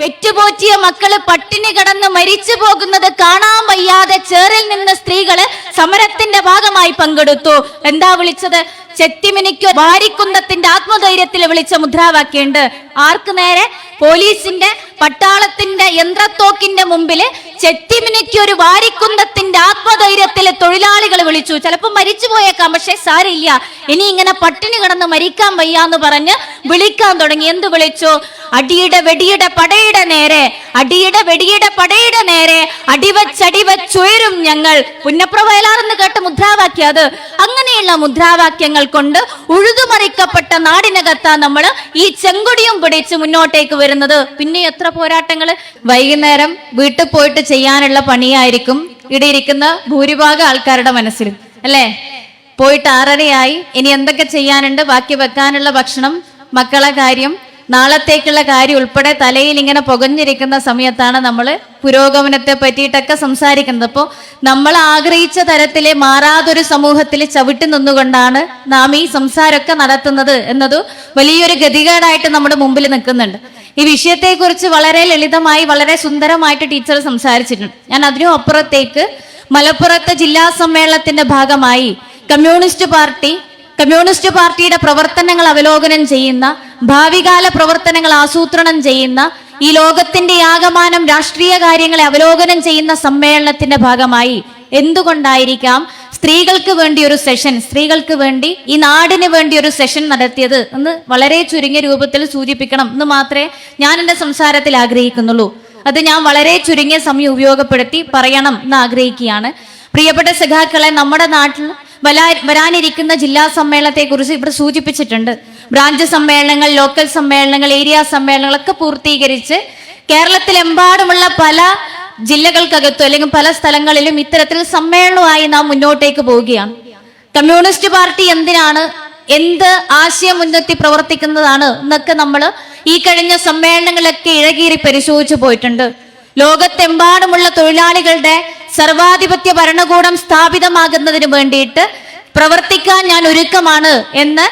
പെറ്റുപോറ്റിയ മക്കൾ പട്ടിണി കടന്ന് മരിച്ചു പോകുന്നത് കാണാൻ വയ്യാതെ ചേറിൽ നിന്ന് സ്ത്രീകൾ സമരത്തിന്റെ ഭാഗമായി പങ്കെടുത്തു. എന്താ വിളിച്ചത്? ചെത്തിമിനിക്കോ വാരിക്കുന്തത്തിന്റെ ആത്മധൈര്യത്തിൽ വിളിച്ച മുദ്രാവാക്യമുണ്ട്. ആർക്ക് നേരെ? പോലീസിന്റെ പട്ടാളത്തിന്റെ യന്ത്രത്തോക്കിന്റെ മുമ്പിൽ ചെത്തിമിനിക്ക് ഒരു വാരിക്കുന്തത്തിന്റെ ആത്മധൈര്യത്തിൽ തൊഴിലാളികൾ വിളിച്ചു. ചിലപ്പോൾ മരിച്ചു പോയേക്കാം പക്ഷെ സാരില്ല ഇനി ഇങ്ങനെ പട്ടിണി കിടന്ന് മരിക്കാൻ വയ്യാന്ന് പറഞ്ഞ് വിളിക്കാൻ തുടങ്ങി. എന്ത് വിളിച്ചു? അടിയുടെ വെടിയുടെ പടയുടെ നേരെ അടിയുടെ വെടിയുടെ പടയുടെ നേരെ അടിവച്ചടിവച്ചുയരും ഞങ്ങൾ. പുന്നപ്ര വയലാറെന്ന് കേട്ട മുദ്രാവാക്യം അത്. അങ്ങനെയുള്ള മുദ്രാവാക്യങ്ങൾ കൊണ്ട് ഉഴുതുമറിക്കപ്പെട്ട നാടിനകത്താ നമ്മൾ ഈ ചെങ്കൊടിയും പിടിച്ച് മുന്നോട്ടേക്ക് വരുന്നത്. പിന്നെ എത്ര പോരാട്ടങ്ങൾ വൈകുന്നേരം വീട്ടിൽ പോയിട്ട് ചെയ്യാനുള്ള പണിയായിരിക്കും ഇവിടെ ഇരിക്കുന്ന ഭൂരിഭാഗം ആൾക്കാരുടെ മനസ്സിലും അല്ലേ? പോയിട്ട് ആറരയായി. ഇനി എന്തൊക്കെ ചെയ്യാനുണ്ട്? ബാക്കി വെക്കാനുള്ള ഭക്ഷണം മക്കളെ കാര്യം നാളത്തേക്കുള്ള കാര്യം ഉൾപ്പെടെ തലയിൽ ഇങ്ങനെ പുകഞ്ഞിരിക്കുന്ന സമയത്താണ് നമ്മൾ പുരോഗമനത്തെ പറ്റിയിട്ടൊക്കെ സംസാരിക്കുന്നത്. അപ്പോൾ നമ്മൾ ആഗ്രഹിച്ച തരത്തിലെ മാറാതൊരു സമൂഹത്തിൽ ചവിട്ടി നിന്നുകൊണ്ടാണ് നാം ഈ സംസാരമൊക്കെ നടത്തുന്നത് എന്നത് വലിയൊരു ഗതികേടായിട്ട് നമ്മുടെ മുമ്പിൽ നിൽക്കുന്നുണ്ട്. ഈ വിഷയത്തെക്കുറിച്ച് വളരെ ലളിതമായി വളരെ സുന്ദരമായിട്ട് ടീച്ചർ സംസാരിച്ചിട്ടുണ്ട്. ഞാൻ അതിനും അപ്പുറത്തേക്ക് മലപ്പുറത്തെ ജില്ലാ സമ്മേളനത്തിന്റെ ഭാഗമായി കമ്മ്യൂണിസ്റ്റ് പാർട്ടി കമ്മ്യൂണിസ്റ്റ് പാർട്ടിയുടെ പ്രവർത്തനങ്ങൾ അവലോകനം ചെയ്യുന്ന ഭാവികാല പ്രവർത്തനങ്ങൾ ആസൂത്രണം ചെയ്യുന്ന ഈ ലോകത്തിന്റെ ആകമാനം രാഷ്ട്രീയ കാര്യങ്ങളെ അവലോകനം ചെയ്യുന്ന സമ്മേളനത്തിന്റെ ഭാഗമായി എന്തുകൊണ്ടായിരിക്കാം സ്ത്രീകൾക്ക് വേണ്ടി ഒരു സെഷൻ സ്ത്രീകൾക്ക് വേണ്ടി ഈ നാടിന് വേണ്ടി ഒരു സെഷൻ നടത്തിയത് എന്ന് വളരെ ചുരുങ്ങിയ രൂപത്തിൽ സൂചിപ്പിക്കണം എന്ന് മാത്രമേ ഞാൻ എന്റെ സംസാരത്തിൽ ആഗ്രഹിക്കുന്നുള്ളൂ. അത് ഞാൻ വളരെ ചുരുങ്ങിയ സമയം ഉപയോഗപ്പെടുത്തി പറയണം എന്ന് ആഗ്രഹിക്കുകയാണ്. പ്രിയപ്പെട്ട സഖാക്കളെ നമ്മുടെ നാട്ടിൽ വരാനിരിക്കുന്ന ജില്ലാ സമ്മേളനത്തെ കുറിച്ച് ഇവിടെ സൂചിപ്പിച്ചിട്ടുണ്ട്. ബ്രാഞ്ച് സമ്മേളനങ്ങൾ ലോക്കൽ സമ്മേളനങ്ങൾ ഏരിയ സമ്മേളനങ്ങളൊക്കെ പൂർത്തീകരിച്ച് കേരളത്തിലെമ്പാടുമുള്ള പല ജില്ലകൾക്കകത്തും അല്ലെങ്കിൽ പല സ്ഥലങ്ങളിലും ഇത്തരത്തിൽ സമ്മേളനമായി നാം മുന്നോട്ടേക്ക് പോവുകയാണ്. കമ്മ്യൂണിസ്റ്റ് പാർട്ടി എന്തിനാണ് എന്ത് ആശയം മുൻനിർത്തി പ്രവർത്തിക്കുന്നതാണ് എന്നൊക്കെ നമ്മൾ ഈ കഴിഞ്ഞ സമ്മേളനങ്ങളൊക്കെ ഇഴകീറി പരിശോധിച്ചു പോയിട്ടുണ്ട്. ലോകത്തെമ്പാടുമുള്ള തൊഴിലാളികളുടെ സർവാധിപത്യ ഭരണകൂടം സ്ഥാപിതമാകുന്നതിന് വേണ്ടിയിട്ട് പ്രവർത്തിക്കാൻ ഞാൻ ഒരുക്കമാണ് എന്ന്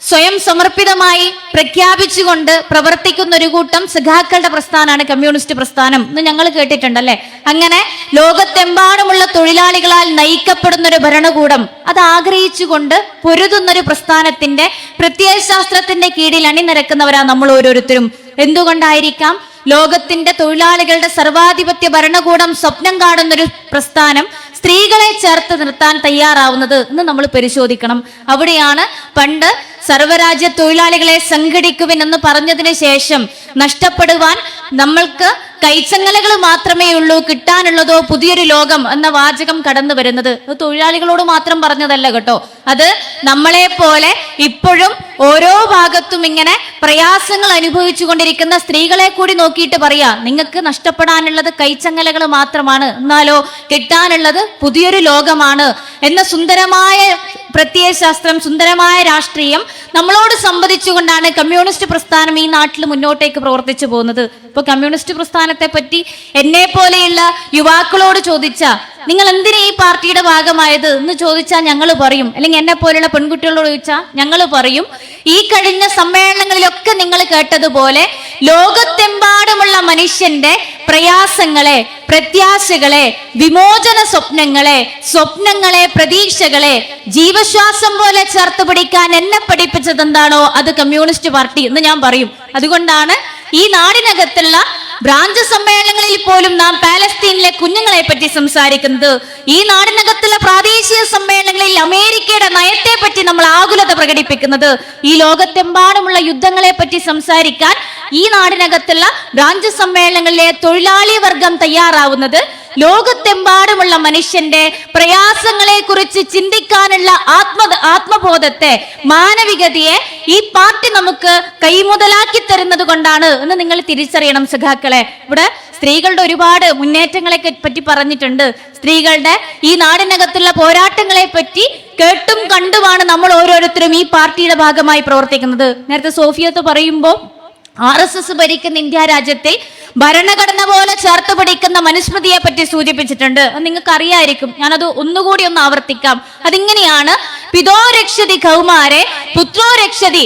സ്വയം സമർപ്പിതമായി പ്രഖ്യാപിച്ചുകൊണ്ട് പ്രവർത്തിക്കുന്ന ഒരു കൂട്ടം സഖാക്കളുടെ പ്രസ്ഥാനമാണ് കമ്മ്യൂണിസ്റ്റ് പ്രസ്ഥാനം എന്ന് ഞങ്ങൾ കേട്ടിട്ടുണ്ടല്ലേ? അങ്ങനെ ലോകത്തെമ്പാടുമുള്ള തൊഴിലാളികളാൽ നയിക്കപ്പെടുന്ന ഒരു ഭരണകൂടം അത് ആഗ്രഹിച്ചുകൊണ്ട് പൊരുതുന്നൊരു പ്രസ്ഥാനത്തിന്റെ പ്രത്യയശാസ്ത്രത്തിന്റെ കീഴിൽ അണിനിരക്കുന്നവരാ നമ്മൾ ഓരോരുത്തരും. എന്തുകൊണ്ടായിരിക്കാം? ലോകത്തിന്റെ തൊഴിലാളികളുടെ സർവാധിപത്യ ഭരണകൂടം സ്വപ്നം കാണുന്നൊരു പ്രസ്ഥാനം സ്ത്രീകളെ ചേർത്ത് നിർത്താൻ തയ്യാറാവുന്നത് എന്ന് നമ്മൾ പരിശോധിക്കണം. അവിടെയാണ് പണ്ട് സർവരാജ്യ തൊഴിലാളികളെ സംഘടിക്കുവിൻ എന്ന് പറഞ്ഞതിന് ശേഷം നഷ്ടപ്പെടുവാൻ നമ്മൾക്ക് കൈച്ചങ്ങലകൾ മാത്രമേ ഉള്ളൂ കിട്ടാനുള്ളതോ പുതിയൊരു ലോകം എന്ന വാചകം കടന്നു വരുന്നത്. അത് തൊഴിലാളികളോട് മാത്രം പറഞ്ഞതല്ല കേട്ടോ. അത് നമ്മളെ പോലെ ഇപ്പോഴും ഓരോ ഭാഗത്തും ഇങ്ങനെ പ്രയാസങ്ങൾ അനുഭവിച്ചു കൊണ്ടിരിക്കുന്ന സ്ത്രീകളെ കൂടി നോക്കിയിട്ട് പറയാ നിങ്ങൾക്ക് നഷ്ടപ്പെടാനുള്ളത് കൈച്ചങ്ങലകൾ മാത്രമാണ്. എന്നാലോ കിട്ടാനുള്ളത് പുതിയൊരു ലോകമാണ്. എന്ന സുന്ദരമായ പ്രത്യയശാസ്ത്രം സുന്ദരമായ രാഷ്ട്രീയം നമ്മളോട് സംവദിച്ചുകൊണ്ടാണ് കമ്മ്യൂണിസ്റ്റ് പ്രസ്ഥാനം ഈ നാട്ടിൽ മുന്നോട്ടേക്ക് പ്രവർത്തിച്ചു പോകുന്നത്. ഇപ്പൊ കമ്മ്യൂണിസ്റ്റ് പ്രസ്ഥാനത്തെ പറ്റി എന്നെ പോലെയുള്ള യുവാക്കളോട് ചോദിച്ച നിങ്ങൾ എന്തിനാ ഈ പാർട്ടിയുടെ ഭാഗമായത്? എന്ന് ചോദിച്ചാൽ ഞങ്ങൾ പറയും. അല്ലെങ്കിൽ എന്നെ പോലെയുള്ള പെൺകുട്ടികളോട് ചോദിച്ചാൽ ഞങ്ങൾ പറയും. ഈ കഴിഞ്ഞ സമ്മേളനങ്ങളിലൊക്കെ നിങ്ങൾ കേട്ടതുപോലെ ലോകത്തെമ്പാടുമുള്ള മനുഷ്യന്റെ പ്രയാസങ്ങളെ പ്രത്യാശകളെ വിമോചന സ്വപ്നങ്ങളെ സ്വപ്നങ്ങളെ പ്രതീക്ഷകളെ ജീവശ്വാസം പോലെ ചേർത്ത് പിടിക്കാൻ എന്നെ പഠിപ്പിച്ചത് എന്താണോ അത് കമ്മ്യൂണിസ്റ്റ് പാർട്ടി എന്ന് ഞാൻ പറയും. അതുകൊണ്ടാണ് ഈ നാടിനകത്തുള്ള ബ്രാഞ്ച് സമ്മേളനങ്ങളിൽ പോലും നാം പാലസ്തീനിലെ കുഞ്ഞുങ്ങളെ പറ്റി സംസാരിക്കുന്നത് ഈ നാടിനകത്തുള്ള പ്രാദേശിക സമ്മേളനങ്ങളിൽ അമേരിക്കയുടെ നയത്തെ പറ്റി നമ്മൾ ആകുലത പ്രകടിപ്പിക്കുന്നത്. ഈ ലോകത്തെമ്പാടുമുള്ള യുദ്ധങ്ങളെ പറ്റി സംസാരിക്കാൻ ഈ നാടിനകത്തുള്ള ബ്രാഞ്ച് സമ്മേളനങ്ങളിലെ തൊഴിലാളി വർഗം തയ്യാറാവുന്നത് ലോകത്തെമ്പാടുമുള്ള മനുഷ്യന്റെ പ്രയാസങ്ങളെ കുറിച്ച് ചിന്തിക്കാനുള്ള ആത്മ ആത്മബോധത്തെ മാനവികതയെ ഈ പാർട്ടി നമുക്ക് കൈമുതലാക്കി തരുന്നത് കൊണ്ടാണ് എന്ന് നിങ്ങൾ തിരിച്ചറിയണം സുഖാക്കളെ. ഇവിടെ സ്ത്രീകളുടെ ഒരുപാട് മുന്നേറ്റങ്ങളെ പറ്റി പറഞ്ഞിട്ടുണ്ട്. സ്ത്രീകളുടെ ഈ നാടിനകത്തുള്ള പോരാട്ടങ്ങളെ പറ്റി കേട്ടും കണ്ടുമാണ് നമ്മൾ ഓരോരുത്തരും ഈ പാർട്ടിയുടെ ഭാഗമായി പ്രവർത്തിക്കുന്നത്. നേരത്തെ സോഫിയത്ത് പറയുമ്പോൾ ആർ എസ് എസ് ഭരിക്കുന്ന ഇന്ത്യ രാജ്യത്തെ ഭരണഘടന പോലെ ചേർത്ത് പിടിക്കുന്ന മനുസ്മൃതിയെ പറ്റി സൂചിപ്പിച്ചിട്ടുണ്ട്. നിങ്ങൾക്ക് അറിയായിരിക്കും ഞാനത് ഒന്നുകൂടി ഒന്ന് ആവർത്തിക്കാം. അതിങ്ങനെയാണ് പിതോ രക്ഷതി കൗമാരെ പുത്രോ രക്ഷതി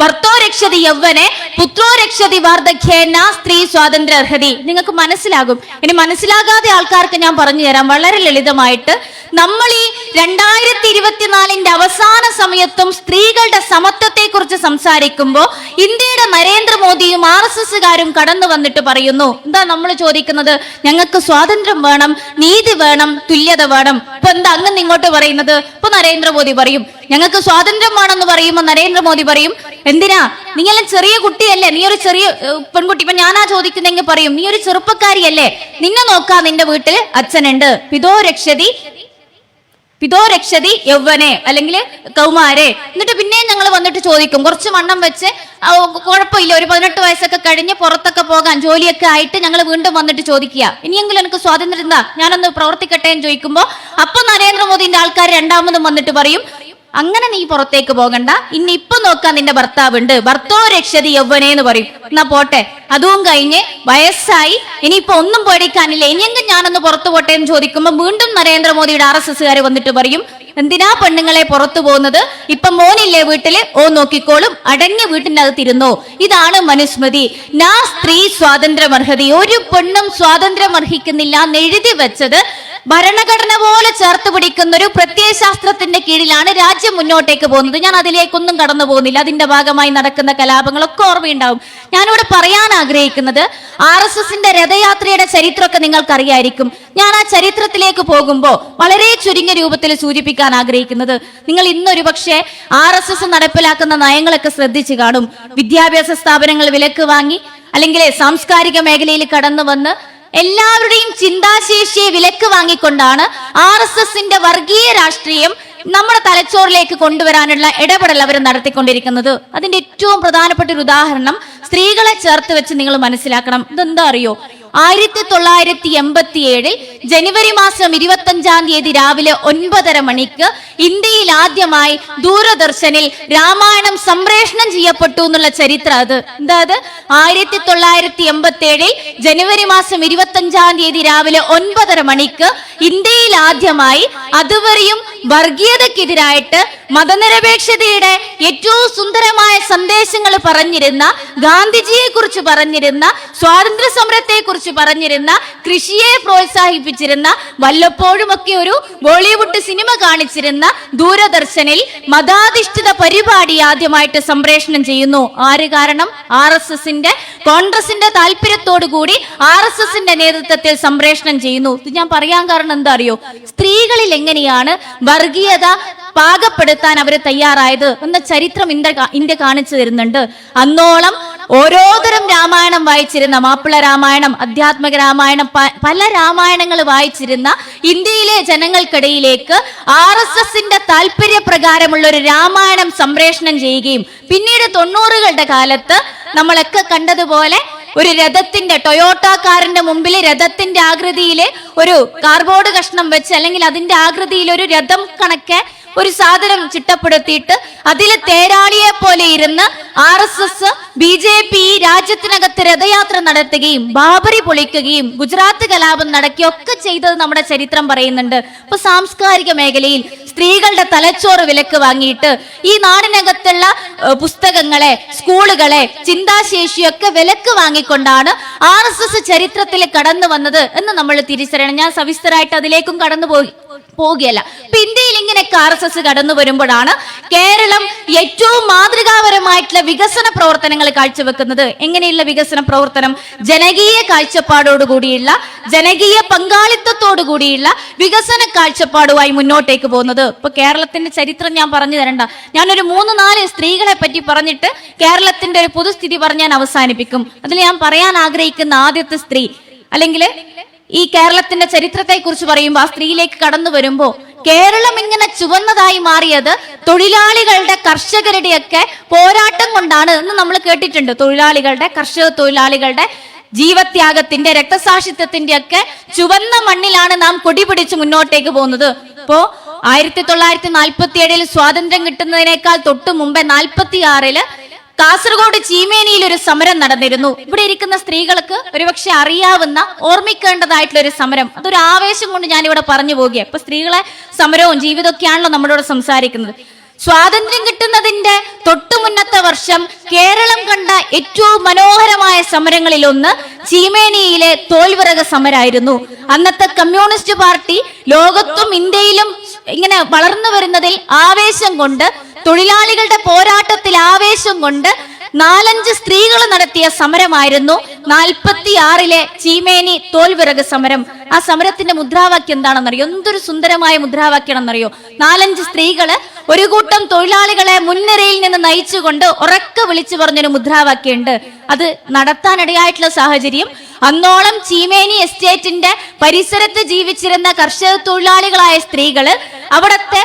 ഭർത്തോ രക്ഷതി യൗവനെ പുത്രോ രക്ഷതി വാർദ്ധക്യേന സ്ത്രീ സ്വാതന്ത്ര്യ അർഹതി നിങ്ങൾക്ക് മനസ്സിലാകും. ഇനി മനസ്സിലാകാതെ ആൾക്കാർക്ക് ഞാൻ പറഞ്ഞു തരാം. വളരെ ലളിതമായിട്ട് നമ്മൾ ഈ രണ്ടായിരത്തി ഇരുപത്തിനാലിന്റെ അവസാന സമയത്തും സ്ത്രീകളുടെ സമത്വത്തെ കുറിച്ച് സംസാരിക്കുമ്പോൾ ഇന്ത്യയുടെ നരേന്ദ്രമോദിയും ആർ എസ് എസുകാരും കടന്നു വന്നിട്ട് പറയുന്നു എന്താ നമ്മൾ ചോദിക്കുന്നത്? ഞങ്ങൾക്ക് സ്വാതന്ത്ര്യം വേണം നീതി വേണം തുല്യത വേണം. ഇപ്പൊ എന്താ അങ്ങനെ ഇങ്ങോട്ട് പറയുന്നത്? ഇപ്പൊ നരേന്ദ്രമോദി പറയും. ഞങ്ങൾക്ക് സ്വാതന്ത്ര്യം വേണമെന്ന് പറയുമ്പോൾ നരേന്ദ്രമോദി പറയും എന്തിനാ? നീയെല്ലാം ചെറിയ കുട്ടിയല്ലേ? നീ ഒരു ചെറിയ പെൺകുട്ടി. ഇപ്പൊ ഞാനാ ചോദിക്കുന്നെങ്കിൽ പറയും നീ ഒരു ചെറുപ്പക്കാരിയല്ലേ? നിന്നെ നോക്കാം നിന്റെ വീട്ടിൽ അച്ഛനുണ്ട്. പിതോ രക്ഷതി പിതോ രക്ഷതി യൗവനെ അല്ലെങ്കിൽ കൗമാരെ. എന്നിട്ട് പിന്നെയും ഞങ്ങൾ വന്നിട്ട് ചോദിക്കും. കുറച്ച് വണ്ണം വെച്ച് കുഴപ്പമില്ല ഒരു പതിനെട്ട് വയസ്സൊക്കെ കഴിഞ്ഞ് പുറത്തൊക്കെ പോകാൻ ജോലിയൊക്കെ ആയിട്ട് ഞങ്ങൾ വീണ്ടും വന്നിട്ട് ചോദിക്കുക. ഇനിയെങ്കിലും എനിക്ക് സ്വാതന്ത്ര്യം എന്താ ഞാനൊന്ന് പ്രവർത്തിക്കട്ടെ എന്ന് ചോദിക്കുമ്പോൾ അപ്പൊ നരേന്ദ്രമോദിന്റെ ആൾക്കാർ രണ്ടാമതും വന്നിട്ട് പറയും അങ്ങനെ നീ പുറത്തേക്ക് പോകണ്ട. ഇനി ഇപ്പൊ നോക്കാൻ നിന്റെ ഭർത്താവുണ്ട്. ഭർത്തോ രക്ഷതി യൗവനെ എന്ന് പറയും. എന്നാ പോട്ടെ. അതും കഴിഞ്ഞ് വയസ്സായി. ഇനിയിപ്പോ ഒന്നും പേടിക്കാനില്ല. ഇനിയെങ്കിലും ഞാനൊന്ന് പുറത്തു പോട്ടെ എന്ന് ചോദിക്കുമ്പോൾ വീണ്ടും നരേന്ദ്രമോദിയുടെ ആർ എസ് വന്നിട്ട് പറയും എന്തിനാ പെണ്ണുങ്ങളെ പുറത്തു പോകുന്നത്? ഇപ്പൊ മോനില്ലേ വീട്ടിൽ? ഓ നോക്കിക്കോളും. അടങ്ങി വീട്ടിന്റെ അകത്ത് ഇരുന്നോ? ഇതാണ് മനുസ്മൃതി. നാ സ്ത്രീ സ്വാതന്ത്ര്യമർഹതി. ഒരു പെണ്ണും സ്വാതന്ത്ര്യം അർഹിക്കുന്നില്ല എന്ന് എഴുതി വെച്ചത് ഭരണഘടന പോലെ ചേർത്ത് പിടിക്കുന്ന ഒരു പ്രത്യയശാസ്ത്രത്തിന്റെ കീഴിലാണ് രാജ്യം മുന്നോട്ടേക്ക് പോകുന്നത്. ഞാൻ അതിലേക്കൊന്നും കടന്നു പോകുന്നില്ല. അതിന്റെ ഭാഗമായി നടക്കുന്ന കലാപങ്ങളൊക്കെ ഓർമ്മയുണ്ടാവും. ഞാനിവിടെ പറയാൻ ആഗ്രഹിക്കുന്നത് ആർ എസ് എസിന്റെ രഥയാത്രയുടെ ചരിത്രമൊക്കെ നിങ്ങൾക്കറിയായിരിക്കും. ഞാൻ ആ ചരിത്രത്തിലേക്ക് പോകുമ്പോൾ വളരെ ചുരുങ്ങിയ രൂപത്തിൽ സൂചിപ്പിക്കാൻ ആഗ്രഹിക്കുന്നത് നിങ്ങൾ ഇന്നൊരു പക്ഷേ ആർ എസ് എസ് നടപ്പിലാക്കുന്ന നയങ്ങളൊക്കെ ശ്രദ്ധിച്ചു കാണും. വിദ്യാഭ്യാസ സ്ഥാപനങ്ങൾ വിലക്ക് വാങ്ങി അല്ലെങ്കിൽ സാംസ്കാരിക മേഖലയിൽ കടന്നു വന്ന് എല്ലാവരുടെയും ചിന്താശേഷിയെ വിലക്ക് വാങ്ങിക്കൊണ്ടാണ് ആർ എസ് എസിന്റെ വർഗീയ രാഷ്ട്രീയം നമ്മുടെ തലച്ചോറിലേക്ക് കൊണ്ടുവരാനുള്ള ഇടപെടൽ അവർ നടത്തിക്കൊണ്ടിരിക്കുന്നത്. അതിന്റെ ഏറ്റവും പ്രധാനപ്പെട്ട ഒരു ഉദാഹരണം സ്ത്രീകളെ ചേർത്ത് വെച്ച് നിങ്ങൾ മനസ്സിലാക്കണം. ഇതെന്താ അറിയോ? ആയിരത്തി തൊള്ളായിരത്തി എൺപത്തി ഏഴിൽ ജനുവരി മാസം ഇരുപത്തി അഞ്ചാം തീയതി രാവിലെ ഒൻപതര മണിക്ക് ഇന്ത്യയിൽ ആദ്യമായി ദൂരദർശനിൽ രാമായണം സംപ്രേഷണം ചെയ്യപ്പെട്ടു എന്നുള്ള ചരിത്രം അത്. എന്താ അത്? ആയിരത്തി തൊള്ളായിരത്തി എൺപത്തി ഏഴിൽ ജനുവരി മാസം ഇരുപത്തി അഞ്ചാം തീയതി രാവിലെ ഒൻപതര മണിക്ക് ഇന്ത്യയിൽ ആദ്യമായി അതുവരെയും വർഗീയതക്കെതിരായിട്ട് മതനിരപേക്ഷതയുടെ ഏറ്റവും സുന്ദരമായ സന്ദേശങ്ങൾ പറഞ്ഞിരുന്ന ഗാന്ധിജിയെ കുറിച്ച് പറഞ്ഞിരുന്ന സ്വാതന്ത്ര്യ സമരത്തെ കുറിച്ച് പറഞ്ഞിരുന്ന കൃഷിയെ പ്രോത്സാഹിപ്പിച്ചിരുന്ന വല്ലപ്പോഴും ഒക്കെ ഒരു ബോളിവുഡ് സിനിമ കാണിച്ചിരുന്ന ദൂരദർശനിൽ മതാധിഷ്ഠിത പരിപാടി ആദ്യമായിട്ട് സംപ്രേഷണം ചെയ്യുന്നു. ആര് കാരണം? ആർ എസ് എസിന്റെ കോൺഗ്രസിന്റെ താല്പര്യത്തോടു കൂടി ആർ എസ് എസിന്റെ നേതൃത്വത്തിൽ സംപ്രേഷണം ചെയ്യുന്നു. ഇത് ഞാൻ പറയാൻ കാരണം എന്താ അറിയോ? സ്ത്രീകളിൽ എങ്ങനെയാണ് വർഗീയത പാകപ്പെടുത്താൻ അവർ തയ്യാറായത് എന്ന ചരിത്രം ഇന്ത്യ ഇന്ത്യ കാണിച്ചു തരുന്നുണ്ട്. അന്നോളം ഓരോതരം രാമായണം വായിച്ചിരുന്ന മാപ്പിള രാമായണം അധ്യാത്മക രാമായണം പല രാമായണങ്ങൾ വായിച്ചിരുന്ന ഇന്ത്യയിലെ ജനങ്ങൾക്കിടയിലേക്ക് ആർ എസ് എസിന്റെ താല്പര്യപ്രകാരമുള്ള ഒരു രാമായണം സംപ്രേഷണം ചെയ്യുകയും പിന്നീട് തൊണ്ണൂറുകളുടെ കാലത്ത് നമ്മളൊക്കെ കണ്ടതുപോലെ ഒരു രഥത്തിന്റെ ടൊയോട്ട കാറിന്റെ മുമ്പിൽ രഥത്തിന്റെ ആകൃതിയിലെ ഒരു കാർബോർഡ് കഷ്ണം വെച്ച് അല്ലെങ്കിൽ അതിന്റെ ആകൃതിയിൽ ഒരു രഥം കണക്കെ ഒരു സാധനം ചിട്ടപ്പെടുത്തിയിട്ട് അതിൽ തേരാളിയെ പോലെ ഇരുന്ന് R S S B J P രാജ്യത്തിനകത്ത് രഥയാത്ര നടത്തുകയും ബാബറി പൊളിക്കുകയും ഗുജറാത്ത് കലാപം നടക്കുകയും ഒക്കെ ചെയ്തത് നമ്മുടെ ചരിത്രം പറയുന്നുണ്ട്. ഇപ്പൊ സാംസ്കാരിക മേഖലയിൽ സ്ത്രീകളുടെ തലച്ചോറ് വിലക്ക് വാങ്ങിയിട്ട് ഈ നാടിനകത്തുള്ള പുസ്തകങ്ങളെ സ്കൂളുകളെ ചിന്താശേഷിയൊക്കെ വിലക്ക് വാങ്ങിക്കൊണ്ടാണ് ആർ എസ് എസ് ചരിത്രത്തിൽ കടന്നു വന്നത് എന്ന് നമ്മൾ തിരിച്ചറിയണം. ഞാൻ സവിസ്തരായിട്ട് അതിലേക്കും കടന്നു പോയി പോവുകയല്ല. ഇപ്പൊ ഇന്ത്യയിൽ ഇങ്ങനെയൊക്കെ ആർ എസ് എസ് കടന്നു വരുമ്പോഴാണ് കേരളം ഏറ്റവും മാതൃകാപരമായിട്ടുള്ള വികസന പ്രവർത്തനങ്ങൾ കാഴ്ചവെക്കുന്നത്. എങ്ങനെയുള്ള വികസന പ്രവർത്തനം? ജനകീയ കാഴ്ചപ്പാടോടുകൂടിയുള്ള ജനകീയ പങ്കാളിത്തത്തോടു കൂടിയുള്ള വികസന കാഴ്ചപ്പാടുമായി മുന്നോട്ടേക്ക് പോകുന്നത്. ഇപ്പൊ കേരളത്തിന്റെ ചരിത്രം ഞാൻ പറഞ്ഞു തരണ്ട. ഞാനൊരു മൂന്ന് നാല് സ്ത്രീകളെ പറ്റി പറഞ്ഞിട്ട് കേരളത്തിന്റെ ഒരു പൊതുസ്ഥിതി പറഞ്ഞ് ഞാൻ അവസാനിപ്പിക്കും. അതിൽ ഞാൻ പറയാൻ ആഗ്രഹിക്കുന്ന ആദ്യത്തെ സ്ത്രീ അല്ലെങ്കിൽ ഈ കേരളത്തിന്റെ ചരിത്രത്തെ കുറിച്ച് പറയുമ്പോൾ ആ സ്ത്രീയിലേക്ക് കടന്നു വരുമ്പോ കേരളം ഇങ്ങനെ ചുവന്നതായി മാറിയത് തൊഴിലാളികളുടെ കർഷകരുടെയൊക്കെ പോരാട്ടം കൊണ്ടാണ് എന്ന് നമ്മൾ കേട്ടിട്ടുണ്ട്. തൊഴിലാളികളുടെ കർഷക തൊഴിലാളികളുടെ ജീവത്യാഗത്തിന്റെ രക്തസാക്ഷിത്വത്തിന്റെ ഒക്കെ ചുവന്ന മണ്ണിലാണ് നാം കൊടിപിടിച്ച് മുന്നോട്ടേക്ക് പോകുന്നത്. ഇപ്പോ ആയിരത്തി തൊള്ളായിരത്തി നാൽപ്പത്തി ഏഴിൽ സ്വാതന്ത്ര്യം കിട്ടുന്നതിനേക്കാൾ തൊട്ടു മുമ്പേ നാൽപ്പത്തി ആറിൽ കാസർഗോഡ് ചീമേനിയിൽ ഒരു സമരം നടന്നിരുന്നു. ഇവിടെ ഇരിക്കുന്ന സ്ത്രീകൾക്ക് ഒരുപക്ഷെ അറിയാവുന്ന ഓർമ്മിക്കേണ്ടതായിട്ടുള്ള ഒരു സമരം. അതൊരു ആവേശം കൊണ്ട് ഞാൻ ഇവിടെ പറഞ്ഞു പോകുക ഇപ്പൊ സ്ത്രീകളെ സമരവും ജീവിതമൊക്കെയാണല്ലോ നമ്മളോട് സംസാരിക്കുന്നത്. സ്വാതന്ത്ര്യം കിട്ടുന്നതിന്റെ തൊട്ടുമുന്നത്തെ വർഷം കേരളം കണ്ട ഏറ്റവും മനോഹരമായ സമരങ്ങളിൽ ഒന്ന് ചീമേനിയിലെ തോൽവിറക സമരായിരുന്നു. അന്നത്തെ കമ്മ്യൂണിസ്റ്റ് പാർട്ടി ലോകത്തും ഇന്ത്യയിലും ഇങ്ങനെ വളർന്നു വരുന്നതിൽ ആവേശം കൊണ്ട് തൊഴിലാളികളുടെ പോരാട്ടത്തിൽ ആവേശം കൊണ്ട് നാലഞ്ച് സ്ത്രീകൾ നടത്തിയ സമരമായിരുന്നു. നാൽപ്പത്തി ആറിലെ ചീമേനി തോൽവിറക് സമരം. ആ സമരത്തിന്റെ മുദ്രാവാക്യം എന്താണെന്നറിയോ? എന്തൊരു സുന്ദരമായ മുദ്രാവാക്യമാണെന്നറിയോ? നാലഞ്ച് സ്ത്രീകൾ ഒരു കൂട്ടം തൊഴിലാളികളെ മുൻനിരയിൽ നിന്ന് നയിച്ചുകൊണ്ട് ഉറക്കെ വിളിച്ചു പറഞ്ഞൊരു മുദ്രാവാക്യമുണ്ട്. അത് നടത്താനിടയായിട്ടുള്ള സാഹചര്യം. അന്നോളം ചീമേനി എസ്റ്റേറ്റിന്റെ പരിസരത്ത് ജീവിച്ചിരുന്ന കർഷക തൊഴിലാളികളായ സ്ത്രീകൾ അവിടത്തെ